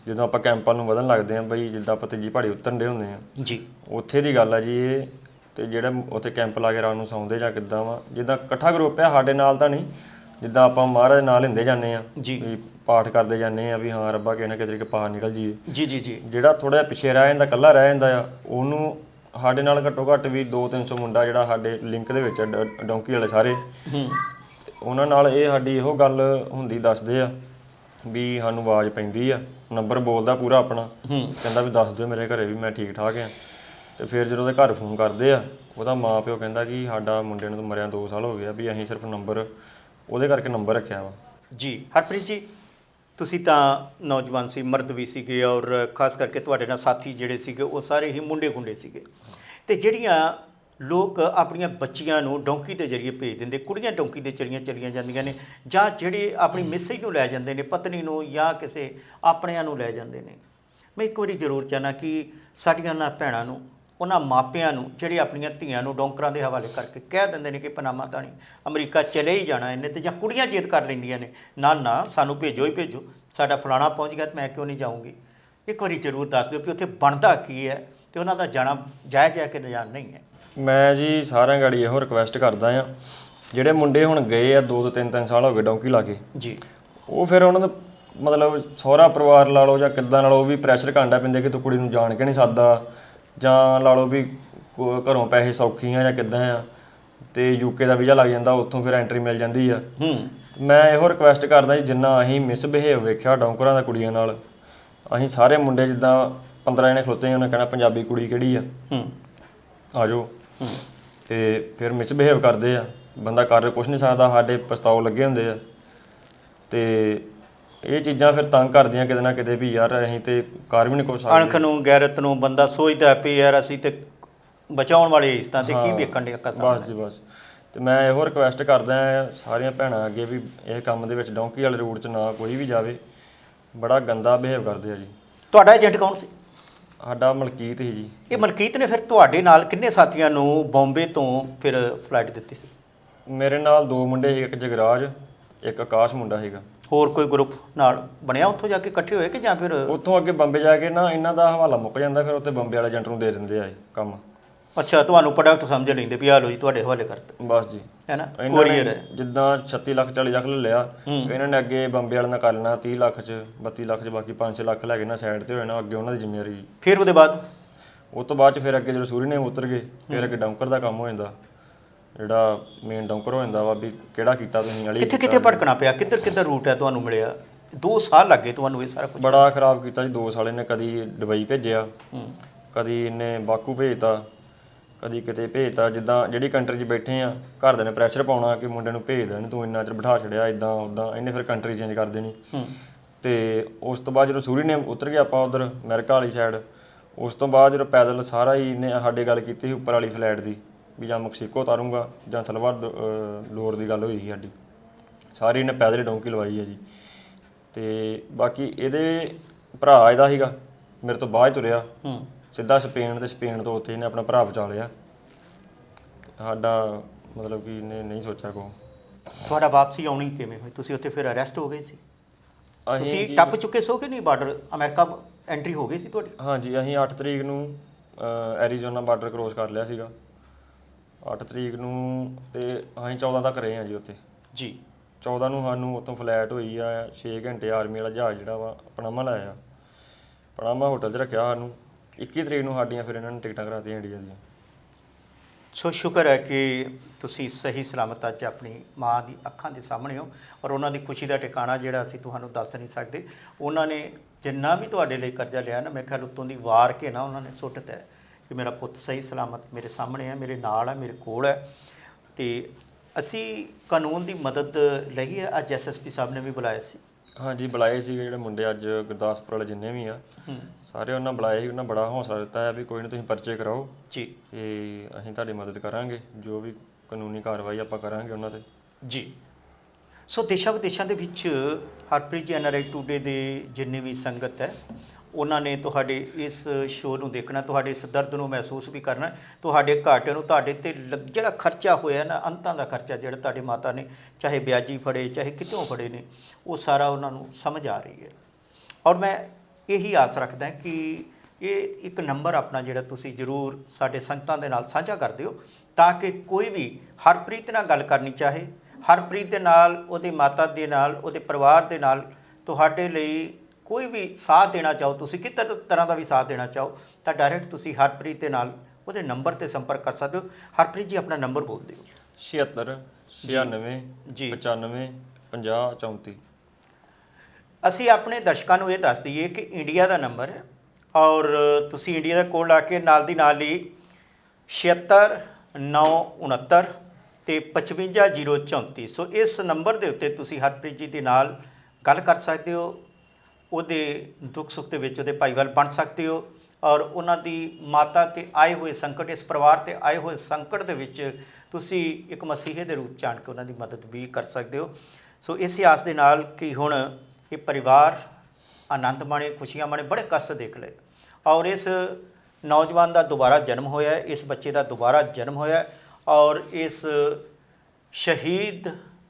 ਜਦੋਂ ਆਪਾਂ ਕੈਂਪਾਂ ਨੂੰ ਵਧਣ ਲੱਗਦੇ ਆ ਬਈ ਜਿੱਦਾਂ ਆਪਾਂ ਤੀਜੀ ਪਹਾੜੀ ਉਤਰਨ ਦੇ ਹੁੰਦੇ ਆ ਜੀ। ਉੱਥੇ ਦੀ ਗੱਲ ਆ ਜੀ ਇਹ ਤੇ ਜਿਹੜਾ ਉੱਥੇ ਕੈਂਪ ਲਾ ਕੇ ਰਾਤ ਨੂੰ ਸੌਂਦੇ ਜਾਂ ਕਿੱਦਾਂ ਵਾ ਜਿੱਦਾਂ ਇਕੱਠਾ ਗਰੁੱਪ ਆ ਸਾਡੇ ਨਾਲ ਤਾਂ ਨਹੀਂ ਜਿੱਦਾਂ ਆਪਾਂ ਮਹਾਰਾਜ ਨਾਲ ਲੈਂਦੇ ਜਾਂਦੇ ਆ ਜੀ। ਵੀ ਪਾਠ ਕਰਦੇ ਜਾਂਦੇ ਆ ਵੀ ਹਾਂ ਰੱਬਾ ਕਿਸੇ ਨਾ ਕਿਸੇ ਤਰੀਕੇ ਪਾਰ ਨਿਕਲ ਜੀਏ ਜੀ ਜੀ ਜੀ। ਜਿਹੜਾ ਥੋੜਾ ਜਿਹਾ ਪਿੱਛੇ ਰਹਿ ਜਾਂਦਾ ਇਕੱਲਾ ਰਹਿ ਜਾਂਦਾ ਆ ਉਹਨੂੰ ਸਾਡੇ ਨਾਲ ਘੱਟੋ ਘੱਟ ਵੀ 2-300 ਮੁੰਡਾ ਜਿਹੜਾ ਸਾਡੇ ਲਿੰਕ ਦੇ ਵਿੱਚ ਡ- ਡੌਂਕੀ ਵਾਲੇ ਸਾਰੇ। ਹੂੰ। ਉਹਨਾਂ ਨਾਲ ਇਹ ਸਾਡੀ ਇਹੋ ਗੱਲ ਹੁੰਦੀ ਦੱਸਦੇ ਆ ਵੀ ਸਾਨੂੰ ਆਵਾਜ਼ ਪੈਂਦੀ ਆ ਨੰਬਰ ਬੋਲਦਾ ਪੂਰਾ ਆਪਣਾ। ਕਹਿੰਦਾ ਵੀ ਦੱਸ ਦਿਓ ਮੇਰੇ ਘਰੇ ਵੀ ਮੈਂ ਠੀਕ ਠਾਕ ਆ। ਤੇ ਫਿਰ ਜਦੋਂ ਉਹਦੇ ਘਰ ਫੋਨ ਕਰਦੇ ਆ ਉਹਦਾ ਮਾਂ ਪਿਓ ਕਹਿੰਦਾ ਕਿ ਸਾਡਾ ਮੁੰਡੇ ਨੂੰ ਤਾਂ ਮਰਿਆ 2 ਸਾਲ ਹੋ ਗਏ ਆ ਵੀ ਅਸੀਂ ਸਿਰਫ ਨੰਬਰ ਉਹਦੇ ਕਰਕੇ ਨੰਬਰ ਰੱਖਿਆ ਵਾ। ਜੀ, ਹਰਪ੍ਰੀਤ ਜੀ, ਤੁਸੀਂ ਤਾਂ ਨੌਜਵਾਨ ਸੀ, ਮਰਦ ਵੀ ਸੀਗੇ ਔਰ ਖਾਸ ਕਰਕੇ ਤੁਹਾਡੇ ਨਾਲ ਸਾਥੀ ਜਿਹੜੇ ਸੀਗੇ, ਉਹ ਸਾਰੇ ਹੀ ਮੁੰਡੇ ਗੁੰਡੇ ਸੀਗੇ। ਤੇ ਜਿਹੜੀਆਂ ਲੋਕ ਆਪਣੀਆਂ ਬੱਚੀਆਂ ਨੂੰ ਡੌਂਕੀ ਦੇ ਜ਼ਰੀਏ ਭੇਜ ਦਿੰਦੇ, ਕੁੜੀਆਂ ਡੌਂਕੀ ਦੇ ਚਲੀਆਂ ਚਲੀਆਂ ਜਾਂਦੀਆਂ ਨੇ, ਜਾਂ ਜਿਹੜੇ ਆਪਣੀ ਮਿਸੇਜ ਨੂੰ ਲੈ ਜਾਂਦੇ ਨੇ, ਪਤਨੀ ਨੂੰ ਜਾਂ ਕਿਸੇ ਆਪਣਿਆਂ ਨੂੰ ਲੈ ਜਾਂਦੇ ਨੇ। ਮੈਂ ਇੱਕ ਵਾਰੀ ਜ਼ਰੂਰ ਚਾਹਨਾ ਕਿ ਸਾਡੀਆਂ ਨਾ ਭੈਣਾਂ ਨੂੰ ਉਹਨਾਂ ਮਾਪਿਆਂ ਨੂੰ ਜਿਹੜੇ ਆਪਣੀਆਂ ਧੀਆਂ ਨੂੰ ਡੌਂਕਰਾਂ ਦੇ ਹਵਾਲੇ ਕਰਕੇ ਕਹਿ ਦਿੰਦੇ ਨੇ ਕਿ ਪਨਾਮਾ ਤਾਂ ਨਹੀਂ ਅਮਰੀਕਾ ਚਲੇ ਹੀ ਜਾਣਾ ਇਹਨੇ ਤੇ ਜਾਂ ਕੁੜੀਆਂ ਜਿੱਦ ਕਰ ਲੈਂਦੀਆਂ ਨੇ। ਨਾ ਨਾ ਸਾਨੂੰ ਭੇਜੋ ਹੀ ਭੇਜੋ ਸਾਡਾ ਫਲਾਣਾ ਪਹੁੰਚ ਗਿਆ ਤੇ ਮੈਂ ਕਿਉਂ ਨਹੀਂ ਜਾਊਂਗੀ? ਇੱਕ ਵਾਰੀ ਜ਼ਰੂਰ ਦੱਸ ਦਿਓ ਕਿ ਉੱਥੇ ਬਣਦਾ ਕੀ ਹੈ ਤੇ ਉਹਨਾਂ ਦਾ ਜਾਣਾ ਜਾਇਜ਼ ਹੈ ਕਿ ਨਜਾਇਜ਼ ਨਹੀਂ ਹੈ। ਮੈਂ ਜੀ ਸਾਰਿਆਂ ਗਾੜੀ ਇਹੋ ਰਿਕੁਐਸਟ ਕਰਦਾ ਆ ਜਿਹੜੇ ਮੁੰਡੇ ਹੁਣ ਗਏ ਆ 2 ਤੋਂ 3-3 ਸਾਲ ਹੋ ਗਏ ਡੌਂਕੀ ਲਾ ਕੇ ਜੀ। ਉਹ ਫਿਰ ਉਹਨਾਂ ਦਾ ਮਤਲਬ ਸਹੁਰਾ ਪਰਿਵਾਰ ਲਾ ਲਓ ਜਾਂ ਕਿੱਦਾਂ ਲਾ ਲਓ ਉਹ ਵੀ ਪ੍ਰੈਸ਼ਰ ਕਾਂਡਾ ਪੈਂਦੇ ਕਿ ਤੂੰ ਕੁੜੀ ਨੂੰ ਜਾਣ ਕੇ ਨਹੀਂ ਸਕਦਾ ਜਾਂ ਲਾ ਲਓ ਵੀ ਕੋ- ਘਰੋਂ ਪੈਸੇ ਸੌਖੀਆਂ ਜਾਂ ਕਿੱਦਾਂ ਆ ਤੇ ਯੂਕੇ ਦਾ ਵੀਜ਼ਾ ਲੱਗ ਜਾਂਦਾ ਉੱਥੋਂ ਫਿਰ ਐਂਟਰੀ ਮਿਲ ਜਾਂਦੀ ਆ। ਹੂੰ। ਮੈਂ ਇਹੋ ਰਿਕੁਐਸਟ ਕਰਦਾ ਜੀ ਜਿੰਨਾ ਅਸੀਂ ਮਿਸਬਿਹੇਵ ਵੇਖਿਆ ਡੌਂਕਰਾਂ ਦਾ ਕੁੜੀਆਂ ਨਾਲ ਅਸੀਂ ਸਾਰੇ ਮੁੰਡੇ ਜਿੱਦਾਂ 15 ਜਣੇ ਖਲੋਤੇ ਆ ਉਹਨਾਂ ਕਹਿਣਾ ਪੰਜਾਬੀ ਕੁੜੀ ਕਿਹੜੀ ਆ? ਹੂੰ। ਆ ਜਾਓ ਤੇ ਫਿਰ ਮਿਸਬਿਹੇਵ ਕਰਦੇ ਆ। ਬੰਦਾ ਕਰ ਕੁਝ ਨਹੀਂ ਸਕਦਾ ਸਾਡੇ ਪਛਤਾਓ ਲੱਗੇ ਹੁੰਦੇ ਆ। ਤੇ ਇਹ ਚੀਜ਼ਾਂ ਫਿਰ ਤੰਗ ਕਰਦੀਆਂ ਕਿਤੇ ਨਾ ਕਿਤੇ ਵੀ ਯਾਰ ਅਸੀਂ ਤੇ ਕਰ ਵੀ ਨਹੀਂ ਕੁਛ ਸਕਦੇ। ਅਣਖ ਨੂੰ ਗੈਰਤ ਨੂੰ ਬੰਦਾ ਸੋਚਦਾ ਵੀ ਯਾਰ ਅਸੀਂ ਤੇ ਬਚਾਉਣ ਵਾਲੇ ਇਸ ਤਾਂ ਤੇ ਕੀ ਵੇਖਣ ਦੇ ਅੱਕਾ ਬਸ ਜੀ ਬਸ। ਤੇ ਮੈਂ ਇਹੋ ਰਿਕੁਐਸਟ ਕਰਦਾ ਆ ਸਾਰੀਆਂ ਭੈਣਾਂ ਅੱਗੇ ਵੀ ਇਹ ਕੰਮ ਦੇ ਵਿੱਚ ਡੌਂਕੀ ਵਾਲੇ ਰੂਟ 'ਚ ਨਾ ਕੋਈ ਵੀ ਜਾਵੇ। ਬੜਾ ਗੰਦਾ ਬਿਹੇਵ ਕਰਦੇ ਆ ਜੀ। ਤੁਹਾਡਾ ਏਜੰਟ ਕੌਣ ਸੀ? ਸਾਡਾ ਮਲਕੀਤ ਹੀ ਜੀ। ਇਹ ਮਲਕੀਤ ਨੇ ਫਿਰ ਤੁਹਾਡੇ ਨਾਲ ਕਿੰਨੇ ਸਾਥੀਆਂ ਨੂੰ ਬੰਬੇ ਤੋਂ ਫਿਰ ਫਲਾਈਟ ਦਿੱਤੀ ਸੀ? ਮੇਰੇ ਨਾਲ ਦੋ ਮੁੰਡੇ ਸੀ ਇੱਕ ਜਗਰਾਜ ਇੱਕ ਆਕਾਸ਼ ਮੁੰਡਾ ਸੀਗਾ। ਹੋਰ ਕੋਈ ਗਰੁੱਪ ਨਾਲ ਬਣਿਆ ਉੱਥੋਂ ਜਾ ਕੇ ਇਕੱਠੇ ਹੋਏ ਕਿ ਜਾਂ ਫਿਰ ਉੱਥੋਂ ਅੱਗੇ ਬੰਬੇ ਜਾ ਕੇ ਨਾ ਇਹਨਾਂ ਦਾ ਹਵਾਲਾ ਮੁੱਕ ਜਾਂਦਾ ਫਿਰ ਉੱਥੇ ਬੰਬੇ ਵਾਲੇ ਏਜੰਟ ਨੂੰ ਦੇ ਦਿੰਦੇ ਆ ਇਹ ਕੰਮ। ਅੱਛਾ ਤੁਹਾਨੂੰ ਪ੍ਰੋਡਕਟ ਸਮਝ ਲੈਂਦੇ ਵੀ ਆ ਲੋ ਜੀ ਤੁਹਾਡੇ ਹਵਾਲੇ ਕਰਤਾ। ਬਸ ਜੀ। ਹੈ ਨਾ? ਇਹਨਾਂ ਕੋਰੀਅਰ ਹੈ। ਜਿੱਦਾਂ 36 ਲੱਖ 40 ਲੱਖ ਲੈ ਲਿਆ ਇਹਨਾਂ ਨੇ ਅੱਗੇ ਬੰਬੇ ਵਾਲੇ ਨਾਲ ਕਰ ਲੈਣਾ 30 ਲੱਖ ਚ 32 ਲੱਖ ਚ ਬਾਕੀ 5-6 ਲੱਖ ਲੈ ਕੇ ਨਾ ਸਾਈਡ ਤੇ ਹੋਏ ਨਾ ਅੱਗੇ ਉਹਨਾਂ ਦੀ ਜ਼ਿੰਮੇਵਾਰੀ। ਫਿਰ ਉਹਦੇ ਬਾਅਦ? ਉਸ ਤੋਂ ਬਾਅਦ ਚ ਫਿਰ ਅੱਗੇ ਜਦੋਂ ਸੂਰੀ ਨੇ ਉਤਰ ਗਏ ਫਿਰ ਅੱਗੇ ਡੌਂਕਰ ਦਾ ਕੰਮ ਹੋ ਜਾਂਦਾ। ਜਿਹੜਾ ਮੇਨ ਡੌਂਕਰ ਹੋ ਜਾਂਦਾ ਵਾ ਵੀ ਕਿਹੜਾ ਕੀਤਾ ਤੁਸੀਂ ਅਲੀ ਕਿੱਥੇ ਕਿੱਥੇ ਭਟਕਣਾ ਪਿਆ? ਕਿੱਧਰ ਕਿੱਧਰ ਰੂਟ ਹੈ ਤੁਹਾਨੂੰ ਮਿਲਿਆ? 2 ਸਾਲ ਲੱਗੇ ਤੁਹਾਨੂੰ ਇਹ ਸਾਰਾ ਕੁਝ ਬੜਾ ਖਰਾਬ ਕੀਤਾ ਜੀ ਦੋ ਸਾਲ ਇਹਨੇ ਕਦੀ ਦੁਬਈ ਭੇਜਿਆ ਕਦੀ ਇਹਨੇ ਬਾਕੂ ਭੇਜਤਾ ਕਦੀ ਕਿਤੇ ਭੇਜਤਾ। ਜਿੱਦਾਂ ਜਿਹੜੀ ਕੰਟਰੀ 'ਚ ਬੈਠੇ ਆ ਘਰ ਦੇ ਨੇ ਪ੍ਰੈਸ਼ਰ ਪਾਉਣਾ ਕਿ ਮੁੰਡੇ ਨੂੰ ਭੇਜ ਦੇਣ ਤੂੰ ਇੰਨਾ ਚਿਰ ਬਿਠਾ ਛੜਿਆ ਇਦਾਂ ਉਦਾਂ ਇਹਨੇ ਫਿਰ ਕੰਟਰੀ ਚੇਂਜ ਕਰ ਦੇਣੀ। ਤੇ ਉਸ ਤੋਂ ਬਾਅਦ ਜਦੋਂ ਸੂਰੀ ਨੇ ਉਤਰ ਗਿਆ ਆਪਾਂ ਉਧਰ ਅਮਰੀਕਾ ਵਾਲੀ ਸਾਈਡ ਉਸ ਤੋਂ ਬਾਅਦ ਜਦੋਂ ਪੈਦਲ ਸਾਰਾ ਹੀ ਇਹਨੇ ਸਾਡੇ ਗੱਲ ਕੀਤੀ ਸੀ ਉੱਪਰ ਵਾਲੀ ਫਲੈਟ ਦੀ। ਵੀ ਜਾਂ ਮੈਕਸੀਕੋ ਉਤਾਰੂੰਗਾ ਜਾਂ ਸਲਵਾਰ ਲੋਰ ਦੀ ਗੱਲ ਹੋਈ ਸੀ ਸਾਡੀ। ਸਾਰੀ ਇਹਨੇ ਪੈਦਲ ਡੌਂਕੀ ਲਵਾਈ ਹੈ ਜੀ। ਤੇ ਬਾਕੀ ਇਹਦੇ ਭਰਾ ਇਹਦਾ ਸੀਗਾ ਮੇਰੇ ਤੋਂ ਬਾਅਦ ਤੁਰਿਆ। ਹੂੰ। ਸਿੱਧਾ ਸਪੇਨ ਤੇ ਸਪੇਨ ਤੋਂ ਉੱਥੇ ਇਹਨੇ ਆਪਣਾ ਭਰਾ ਬਚਾ ਲਿਆ। ਸਾਡਾ ਮਤਲਬ ਕਿ ਇਹਨੇ ਨਹੀਂ ਸੋਚਿਆ ਕੋ ਤੁਹਾਡਾ ਵਾਪਸੀ ਆਉਣੀ ਕਿਵੇਂ ਹੋਈ? ਤੁਸੀਂ ਉੱਥੇ ਫਿਰ ਅਰੈਸਟ ਹੋ ਗਏ ਸੀ? ਅਸੀਂ ਤੁਸੀਂ ਟੱਪ ਚੁੱਕੇ ਸੋ ਕਿ ਨਹੀਂ? ਬਾਰਡਰ ਅਮਰੀਕਾ ਐਂਟਰੀ ਹੋ ਗਈ ਸੀ ਤੁਹਾਡੀ? ਹਾਂਜੀ ਅਸੀਂ 8 ਤਰੀਕ ਨੂੰ ਐਰੀਜ਼ੋਨਾ ਬਾਰਡਰ ਕ੍ਰੋਸ ਕਰ ਲਿਆ ਸੀਗਾ। 8 ਤਰੀਕ ਨੂੰ ਤੇ ਅਸੀਂ 14 ਤੱਕ ਰਹੇ ਹਾਂ ਜੀ ਉੱਥੇ। ਜੀ। 14 ਨੂੰ ਸਾਨੂੰ ਉੱਥੋਂ ਫਲੈਟ ਹੋਈ ਆ 6 ਘੰਟੇ ਆਰਮੀ ਵਾਲਾ ਜਹਾਜ਼ ਜਿਹੜਾ ਵਾ ਪਨਾਮਾ ਲਾਇਆ। ਪਨਾਮਾ ਹੋਟਲ 'ਚ ਰੱਖਿਆ ਸਾਨੂੰ। 21 ਤਰੀਕ ਨੂੰ ਸਾਡੀਆਂ ਫਿਰ ਇਹਨਾਂ ਨੇ ਟਿਕਟਾਂ ਕਰਾਤੀਆਂ ਇੰਡੀਆ ਦੀਆਂ। ਸੋ ਸ਼ੁਕਰ ਹੈ ਕਿ ਤੁਸੀਂ ਸਹੀ ਸਲਾਮਤ ਅੱਜ ਆਪਣੀ ਮਾਂ ਦੀ ਅੱਖਾਂ ਦੇ ਸਾਹਮਣੇ ਹੋ ਔਰ ਉਹਨਾਂ ਦੀ ਖੁਸ਼ੀ ਦਾ ਟਿਕਾਣਾ ਜਿਹੜਾ ਅਸੀਂ ਤੁਹਾਨੂੰ ਦੱਸ ਨਹੀਂ ਸਕਦੇ। ਉਹਨਾਂ ਨੇ ਜਿੰਨਾ ਵੀ ਤੁਹਾਡੇ ਲਈ ਕਰਜ਼ਾ ਲਿਆ ਨਾ ਮੇਰੇ ਖਿਆਲ ਉੱਤੋਂ ਦੀ ਵਾਰ ਕੇ ਨਾ ਉਹਨਾਂ ਨੇ ਸੁੱਟ ਦਿੱਤਾ। ਹੈ ਕਿ ਮੇਰਾ ਪੁੱਤ ਸਹੀ ਸਲਾਮਤ ਮੇਰੇ ਸਾਹਮਣੇ ਹੈ ਮੇਰੇ ਨਾਲ ਹੈ ਮੇਰੇ ਕੋਲ ਹੈ। ਤੇ ਅਸੀਂ ਕਾਨੂੰਨ ਦੀ ਮਦਦ ਲਈ ਹੈ ਅੱਜ ਐਸਐਸਪੀ ਸਾਹਿਬ ਨੇ ਵੀ ਬੁਲਾਇਆ ਸੀ। ਹਾਂਜੀ ਬੁਲਾਏ ਸੀਗੇ ਜਿਹੜੇ ਮੁੰਡੇ ਅੱਜ ਗੁਰਦਾਸਪੁਰ ਵਾਲੇ ਜਿੰਨੇ ਵੀ ਆ। ਸਾਰੇ ਉਹਨਾਂ ਬੁਲਾਏ ਸੀ ਉਹਨਾਂ ਬੜਾ ਹੌਸਲਾ ਦਿੱਤਾ ਹੈ ਵੀ ਕੋਈ ਨਾ ਤੁਸੀਂ ਪਰਚੇ ਕਰਾਓ। ਜੀ। ਤੇ ਅਸੀਂ ਤੁਹਾਡੀ ਮਦਦ ਕਰਾਂਗੇ ਜੋ ਵੀ ਕਾਨੂੰਨੀ ਕਾਰਵਾਈ ਆਪਾਂ ਕਰਾਂਗੇ ਉਹਨਾਂ ਤੇ। ਜੀ। ਸੋ ਦੇਸ਼ਾਂ ਵਿਦੇਸ਼ਾਂ ਦੇ ਵਿੱਚ ਹਰਪ੍ਰੀਤ ਜੀ ਐਨਆਰਆਈ ਟੂਡੇ ਦੇ ਜਿੰਨੀ ਵੀ ਸੰਗਤ ਹੈ ਉਹਨਾਂ ਨੇ ਤੁਹਾਡੇ ਇਸ ਸ਼ੋਅ ਨੂੰ ਦੇਖਣਾ, ਤੁਹਾਡੇ ਇਸ ਦਰਦ ਨੂੰ ਮਹਿਸੂਸ ਵੀ ਕਰਨਾ, ਤੁਹਾਡੇ ਘਾਟੇ ਨੂੰ ਤੁਹਾਡੇ ਤੇ ਲੱਗ- ਜਿਹੜਾ ਖਰਚਾ ਹੋਇਆ ਨਾ, ਅੰਤਾਂ ਦਾ ਖਰਚਾ ਜਿਹੜਾ ਤੁਹਾਡੇ ਮਾਤਾ ਨੇ, ਚਾਹੇ ਵਿਆਜੀ ਫੜੇ, ਚਾਹੇ ਕਿਤੋਂ ਫੜੇ ਨੇ, ਉਹ ਸਾਰਾ ਉਹਨਾਂ ਨੂੰ ਸਮਝ ਆ ਰਹੀ ਹੈ। ਔਰ ਮੈਂ ਇਹੀ ਆਸ ਰੱਖਦਾ ਕਿ ਇਹ ਇੱਕ ਨੰਬਰ ਆਪਣਾ ਜਿਹੜਾ ਤੁਸੀਂ ਜ਼ਰੂਰ ਸਾਡੇ ਸੰਗਤਾਂ ਦੇ ਨਾਲ ਸਾਂਝਾ ਕਰ ਦਿਓ, ਤਾਂ ਕਿ ਕੋਈ ਵੀ ਹਰਪ੍ਰੀਤ ਨਾਲ ਗੱਲ ਕਰਨੀ ਚਾਹੇ, ਹਰਪ੍ਰੀਤ ਦੇ ਨਾਲ, ਉਹਦੇ ਮਾਤਾ ਦੇ ਨਾਲ, ਉਹਦੇ ਪਰਿਵਾਰ ਦੇ ਨਾਲ, ਤੁਹਾਡੇ ਲਈ ਕੋਈ ਵੀ ਸਾਥ ਦੇਣਾ ਚਾਹੋ ਤੁਸੀਂ ਕਿਤੇ ਤਰ੍ਹਾਂ ਦਾ ਵੀ ਸਾਥ ਦੇਣਾ ਚਾਹੋ ਤਾਂ ਡਾਇਰੈਕਟ ਤੁਸੀਂ ਹਰਪ੍ਰੀਤ ਦੇ ਨਾਲ ਉਹਦੇ ਨੰਬਰ ਤੇ ਸੰਪਰਕ ਕਰ ਸਕਦੇ ਹੋ। ਹਰਪ੍ਰੀਤ ਜੀ ਆਪਣਾ ਨੰਬਰ ਬੋਲ ਦਿਓ। 76 96 ਜੀ। 95 50 34 ਅਸੀਂ ਆਪਣੇ ਦਰਸ਼ਕਾਂ ਨੂੰ ਇਹ ਦੱਸ ਦਈਏ ਕਿ ਇੰਡੀਆ ਦਾ ਨੰਬਰ ਹੈ ਔਰ ਤੁਸੀਂ ਇੰਡੀਆ ਦੇ ਕੋਲ ਆ ਕੇ ਨਾਲ ਦੀ ਨਾਲ ਹੀ 76969 ਤੇ 55034 ਸੋ ਇਸ ਨੰਬਰ ਦੇ ਉੱਤੇ ਤੁਸੀਂ ਹਰਪ੍ਰੀਤ ਜੀ ਦੇ ਨਾਲ ਗੱਲ ਕਰ ਸਕਦੇ ਹੋ। ਉਹਦੇ ਦੁੱਖ ਸੁੱਖ ਦੇ ਵਿੱਚ ਉਹਦੇ ਭਾਈਵਾਲ ਬਣ ਸਕਦੇ ਹੋ ਔਰ ਉਹਨਾਂ ਦੀ ਮਾਤਾ ਤੇ ਆਏ ਹੋਏ ਸੰਕਟ, ਇਸ ਪਰਿਵਾਰ ਤੇ ਆਏ ਹੋਏ ਸੰਕਟ ਦੇ ਵਿੱਚ ਤੁਸੀਂ ਇੱਕ ਮਸੀਹੇ ਦੇ ਰੂਪ ਚ ਆਣ ਕੇ ਉਹਨਾਂ ਦੀ ਮਦਦ ਵੀ ਕਰ ਸਕਦੇ ਹੋ। ਸੋ ਇਸੇ ਆਸ ਦੇ ਨਾਲ ਕਿ ਹੁਣ ਇਹ ਪਰਿਵਾਰ ਆਨੰਦ ਮਾਣੇ, ਖੁਸ਼ੀਆਂ ਮਾਣੇ, ਬੜੇ ਕਸ਼ਟ ਦੇਖ ਲਏ ਔਰ ਇਸ ਨੌਜਵਾਨ ਦਾ ਦੁਬਾਰਾ ਜਨਮ ਹੋਇਆ ਇਸ ਬੱਚੇ ਦਾ ਦੁਬਾਰਾ ਜਨਮ ਹੋਇਆ ਔਰ ਇਸ ਸ਼ਹੀਦ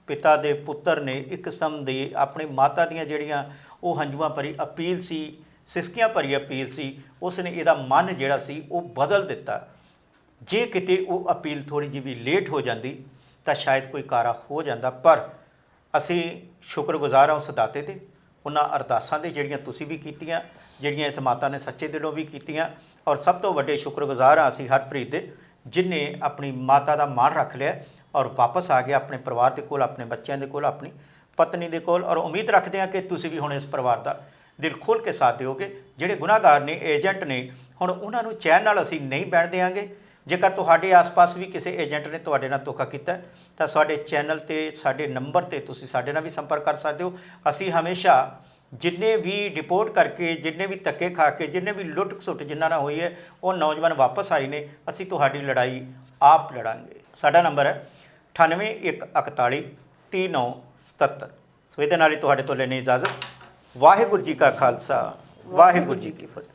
ਪਿਤਾ ਦੇ ਪੁੱਤਰ ਨੇ ਇੱਕ ਕਿਸਮ ਦੇ ਆਪਣੀ ਮਾਤਾ ਦੀਆਂ ਜਿਹੜੀਆਂ ਉਹ ਹੰਝੂਆਂ ਭਰੀ ਅਪੀਲ ਸੀ, ਸਿਸਕੀਆਂ ਭਰੀ ਅਪੀਲ ਸੀ ਉਸ ਨੇ ਇਹਦਾ ਮਨ ਜਿਹੜਾ ਸੀ ਉਹ ਬਦਲ ਦਿੱਤਾ। ਜੇ ਕਿਤੇ ਉਹ ਅਪੀਲ ਥੋੜੀ ਜਿਹੀ ਵੀ ਲੇਟ ਹੋ ਜਾਂਦੀ, ਤਾਂ ਸ਼ਾਇਦ ਕੋਈ ਕਾਰਾ ਹੋ ਜਾਂਦਾ, ਪਰ ਅਸੀਂ ਸ਼ੁਕਰਗੁਜ਼ਾਰ ਹਾਂ ਉਸ ਦਾਤੇ ਤੇ। ਉਹਨਾਂ ਅਰਦਾਸਾਂ ਦੇ ਜਿਹੜੀਆਂ ਤੁਸੀਂ ਵੀ ਕੀਤੀਆਂ, ਜਿਹੜੀਆਂ ਇਸ ਮਾਤਾ ਨੇ ਸੱਚੇ ਦਿਲੋਂ ਵੀ ਕੀਤੀਆਂ, ਔਰ ਸਭ ਤੋਂ ਵੱਡੇ ਸ਼ੁਕਰਗੁਜ਼ਾਰ ਹਾਂ ਅਸੀਂ ਹਰਪ੍ਰੀਤ ਦੇ ਜਿਨੇ ਆਪਣੀ ਮਾਤਾ ਦਾ ਮਾਣ ਰੱਖ ਲਿਆ ਔਰ ਵਾਪਸ ਆ ਗਿਆ ਆਪਣੇ ਪਰਿਵਾਰ ਦੇ ਕੋਲ, ਆਪਣੇ ਬੱਚਿਆਂ ਦੇ ਕੋਲ, ਆਪਣੀ ਪਤਨੀ ਦੇ ਕੋਲ ਔਰ ਉਮੀਦ ਰੱਖਦੇ ਹਾਂ ਕਿ ਤੁਸੀਂ ਵੀ ਹੁਣ ਇਸ ਪਰਿਵਾਰ ਦਾ ਦਿਲ ਖੋਲ ਕੇ ਸਾਥ ਦਿਓਗੇ। ਜਿਹੜੇ ਗੁਨਾਹਗਾਰ ਨੇ, ਏਜੰਟ ਨੇ, ਹੁਣ ਉਹਨਾਂ ਨੂੰ ਚੈਨ ਨਾਲ ਅਸੀਂ ਨਹੀਂ ਬੈਠ ਦੇਵਾਂਗੇ ਜੇਕਰ ਤੁਹਾਡੇ ਆਸ-ਪਾਸ ਵੀ ਕਿਸੇ ਏਜੰਟ ਨੇ ਤੁਹਾਡੇ ਨਾਲ ਧੋਖਾ ਕੀਤਾ, ਤਾਂ ਸਾਡੇ ਚੈਨਲ ਤੇ, ਸਾਡੇ ਨੰਬਰ ਤੇ ਤੁਸੀਂ ਸਾਡੇ ਨਾਲ ਵੀ ਸੰਪਰਕ ਕਰ ਸਕਦੇ ਹੋ। ਅਸੀਂ ਹਮੇਸ਼ਾ ਜਿੰਨੇ ਵੀ ਰਿਪੋਰਟ ਕਰਕੇ, ਜਿੰਨੇ ਵੀ ਧੱਕੇ ਖਾ ਕੇ, ਜਿੰਨੇ ਵੀ ਲੁੱਟ ਸੁੱਟ ਜਿਨ੍ਹਾਂ ਨਾਲ ਹੋਈ ਹੈ, ਉਹ ਨੌਜਵਾਨ ਵਾਪਸ ਆਏ ਨੇ, ਅਸੀਂ ਤੁਹਾਡੀ ਲੜਾਈ ਆਪ ਲੜਾਂਗੇ। ਸਾਡਾ ਨੰਬਰ ਹੈ 9814 3977 ਸੋ ਇਹਦੇ ਨਾਲ ਹੀ ਤੁਹਾਡੇ ਤੋਂ ਲੈਣੀ ਇਜਾਜ਼ਤ। ਵਾਹਿਗੁਰੂ ਜੀ ਕਾ ਖਾਲਸਾ। ਵਾਹਿਗੁਰੂ ਜੀ ਕੀ ਫਤਿਹ।